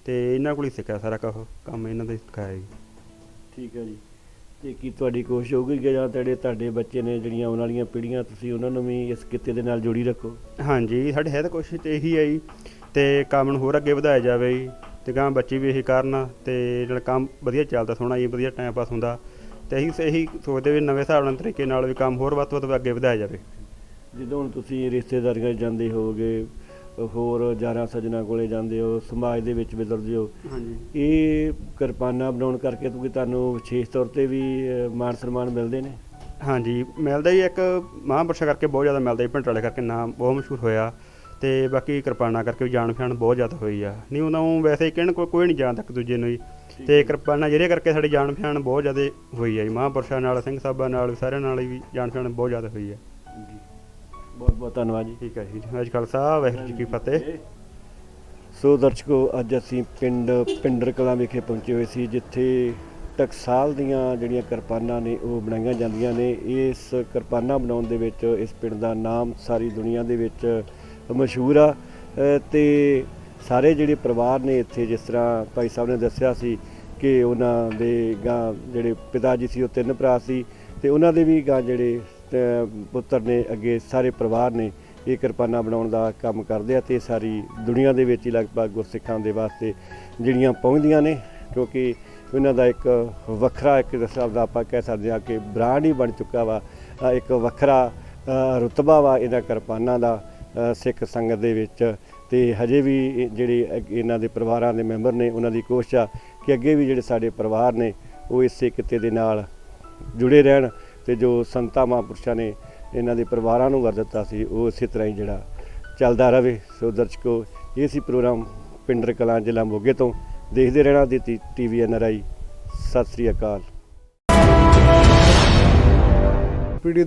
ਤੇ ਇਹਨਾਂ ਕੋਲ ਹੀ ਸਿੱਖਿਆ ਸਾਰਾ ਕੰਮ ਇਹਨਾਂ ਦਾ ਹੀ ਸਿਖਾਇਆ ਜੀ। ਠੀਕ ਹੈ ਜੀ। ਤੇ ਕੀ ਤੁਹਾਡੀ ਕੋਸ਼ਿਸ਼ ਹੋਊਗੀ ਕਿ ਜਾਂ ਤੁਹਾਡੇ ਤੁਹਾਡੇ ਬੱਚੇ ਨੇ ਜਿਹੜੀਆਂ ਆਉਣ ਵਾਲੀਆਂ ਪੀੜ੍ਹੀਆਂ ਤੁਸੀਂ ਉਹਨਾਂ ਨੂੰ ਵੀ ਇਸ ਕਿੱਤੇ ਦੇ ਨਾਲ ਜੋੜੀ ਰੱਖੋ। ਹਾਂਜੀ ਸਾਡੇ ਹੈ ਤਾਂ ਕੋਸ਼ਿਸ਼ ਤੇ ਇਹੀ ਹੈ ਜੀ ਤੇ ਕੰਮ ਨੂੰ ਹੋਰ ਅੱਗੇ ਵਧਾਇਆ ਜਾਵੇ ਜੀ ਤੇ ਗਾਂ ਬੱਚੇ ਵੀ ਇਹੀ ਕਰਨ ਤੇ ਨਾਲ ਕੰਮ ਵਧੀਆ ਚੱਲਦਾ ਸੋਹਣਾ ਜੀ ਵਧੀਆ ਟਾਈਮ ਪਾਸ ਹੁੰਦਾ ਤੇ ਇਹੀ ਇਹੀ ਸੋਚਦੇ ਵੀ ਨਵੇਂ ਹਿਸਾਬ ਨਾਲ ਤਰੀਕੇ ਨਾਲ ਵੀ ਕੰਮ ਹੋਰ ਵੱਧ ਤੋਂ ਵੱਧ ਅੱਗੇ ਵਧਾਇਆ ਜਾਵੇ। ਜਦੋਂ ਹੁਣ ਤੁਸੀਂ ਰਿਸ਼ਤੇਦਾਰੀਆਂ 'ਚ ਜਾਂਦੇ ਹੋਵੋਗੇ ਹੋਰ ਯਾਰਾਂ ਸੱਜਣਾ ਕੋਲੇ ਜਾਂਦੇ ਹੋ ਸਮਾਜ ਦੇ ਵਿੱਚ ਵਿਚਰਦੇ ਹੋ। ਹਾਂਜੀ। ਇਹ ਕਿਰਪਾਨਾਂ ਬਣਾਉਣ ਕਰਕੇ ਤੁਸੀਂ ਤੁਹਾਨੂੰ ਵਿਸ਼ੇਸ਼ ਤੌਰ ਤੇ ਵੀ ਮਾਣ ਸਨਮਾਨ ਮਿਲਦੇ ਨੇ? ਹਾਂਜੀ ਮਿਲਦਾ ਹੀ ਇੱਕ ਮਹਾਂਪੁਰਸ਼ਾਂ ਕਰਕੇ ਬਹੁਤ ਜ਼ਿਆਦਾ ਮਿਲਦਾ ਜੀ ਪਿੰਡ ਵਾਲੇ ਕਰਕੇ ਨਾਮ ਬਹੁਤ ਮਸ਼ਹੂਰ ਹੋਇਆ। ਤੇ ਬਾਕੀ ਕਿਰਪਾਨਾਂ ਕਰਕੇ ਵੀ ਜਾਣ ਪਛਾਣ ਬਹੁਤ ਜ਼ਿਆਦਾ ਹੋਈ ਆ। ਨਹੀਂ ਉਹਨਾਂ ਨੂੰ ਵੈਸੇ ਹੀ ਕਹਿਣ ਕੋਈ ਕੋਈ ਨਹੀਂ ਜਾਣਦਾ ਇੱਕ ਦੂਜੇ ਨੂੰ ਜੀ। ਤੇ ਕਿਰਪਾਨਾਂ ਜਿਹੜੇ ਕਰਕੇ ਸਾਡੀ ਜਾਣ ਪਛਾਣ ਬਹੁਤ ਜ਼ਿਆਦਾ ਹੋਈ ਆ ਜੀ। ਮਹਾਂਪੁਰਸ਼ਾਂ ਨਾਲ ਸਿੰਘ ਸਾਹਿਬਾਂ ਨਾਲ ਸਾਰਿਆਂ ਨਾਲ ਵੀ ਜਾਣ ਪਛਾਣ ਬਹੁਤ ਜ਼ਿਆਦਾ ਹੋਈ ਆ। ਬਹੁਤ ਬਹੁਤ ਧੰਨਵਾਦ ਜੀ। ਠੀਕ ਹੈ ਜੀ। ਅੱਜ ਖਾਲਸਾ ਵਾਹਿਗੁਰੂ ਜੀ ਕੀ ਫਤਿਹ। ਸੋ ਦਰਸ਼ਕੋ ਅੱਜ ਅਸੀਂ ਪਿੰਡ ਪਿੰਡਰ ਕਲਾਂ ਵਿਖੇ ਪਹੁੰਚੇ ਹੋਏ ਸੀ ਜਿੱਥੇ ਟਕਸਾਲ ਦੀਆਂ ਜਿਹੜੀਆਂ ਕਿਰਪਾਨਾਂ ਨੇ ਉਹ ਬਣਾਈਆਂ ਜਾਂਦੀਆਂ ਨੇ। ਇਸ ਕਿਰਪਾਨਾਂ ਬਣਾਉਣ ਦੇ ਵਿੱਚ ਇਸ ਪਿੰਡ ਦਾ ਨਾਮ ਸਾਰੀ ਦੁਨੀਆ ਦੇ ਵਿੱਚ ਮਸ਼ਹੂਰ ਆ। ਤੇ ਸਾਰੇ ਜਿਹੜੇ ਪਰਿਵਾਰ ਨੇ ਇੱਥੇ ਜਿਸ ਤਰ੍ਹਾਂ ਭਾਈ ਸਾਹਿਬ ਨੇ ਦੱਸਿਆ ਸੀ ਕਿ ਉਹਨਾਂ ਦੇ ਗਾਂ ਜਿਹੜੇ ਪਿਤਾ ਜੀ ਸੀ ਉਹ ਤਿੰਨ ਭਰਾ ਸੀ। ਤੇ ਉਹਨਾਂ ਦੇ ਵੀ ਗਾਂ ਜਿਹੜੇ ਪੁੱਤਰ ਨੇ ਅੱਗੇ ਸਾਰੇ ਪਰਿਵਾਰ ਨੇ ਇਹ ਕਿਰਪਾਨਾਂ ਬਣਾਉਣ ਦਾ ਕੰਮ ਕਰਦੇ ਆ ਤੇ ਸਾਰੀ ਦੁਨੀਆ ਦੇ ਵਿੱਚ ਹੀ ਲਗਭਗ ਗੁਰਸਿੱਖਾਂ ਦੇ ਵਾਸਤੇ ਜਿਹੜੀਆਂ ਪਹੁੰਚਦੀਆਂ ਨੇ ਕਿਉਂਕਿ ਇਹਨਾਂ ਦਾ ਇੱਕ ਵੱਖਰਾ ਇੱਕ ਹਿਸਾਬ ਦਾ ਆਪਾਂ ਕਹਿ ਸਕਦੇ ਹਾਂ ਕਿ ਬ੍ਰਾਂਡ ਹੀ ਬਣ ਚੁੱਕਾ ਵਾ ਇੱਕ ਵੱਖਰਾ ਅ, ਰੁਤਬਾ ਵਾ ਇਹਨਾਂ ਕਿਰਪਾਨਾਂ ਦਾ ਸਿੱਖ ਸੰਗਤ ਦੇ ਵਿੱਚ। ਤੇ ਹਜੇ ਵੀ ਜਿਹੜੇ ਇਹਨਾਂ ਦੇ ਪਰਿਵਾਰਾਂ ਦੇ ਮੈਂਬਰ ਨੇ ਉਹਨਾਂ ਦੀ ਕੋਸ਼ਿਸ਼ ਆ ਕਿ ਅੱਗੇ ਵੀ ਜਿਹੜੇ ਸਾਡੇ ਪਰਿਵਾਰ ਨੇ ਉਹ ਇਸੇ ਕਿੱਤੇ ਦੇ ਨਾਲ ਜੁੜੇ ਰਹਿਣ। ਤੇ ਜੋ ਸੰਤਾਂ ਮਹਾਂਪੁਰਸ਼ਾਂ ਨੇ ਇਹਨਾਂ ਦੇ ਪਰਿਵਾਰਾਂ ਨੂੰ ਵਰ ਦਿੱਤਾ ਸੀ, ਉਹ ਇਸੇ ਤਰ੍ਹਾਂ ਹੀ ਜਿਹੜਾ ਚੱਲਦਾ ਰਹੇ। ਸੋ ਦਰਸ਼ਕੋ, ਇਹ ਸੀ ਪ੍ਰੋਗਰਾਮ ਪਿੰਡਰ ਕਲਾਂ ਜ਼ਿਲ੍ਹਾ ਮੋਗੇ ਤੋਂ। ਦੇਖਦੇ ਰਹਿਣਾ ਦੀ TV N R I. Sat Sri ਅਕਾਲ। ਪੀੜੀ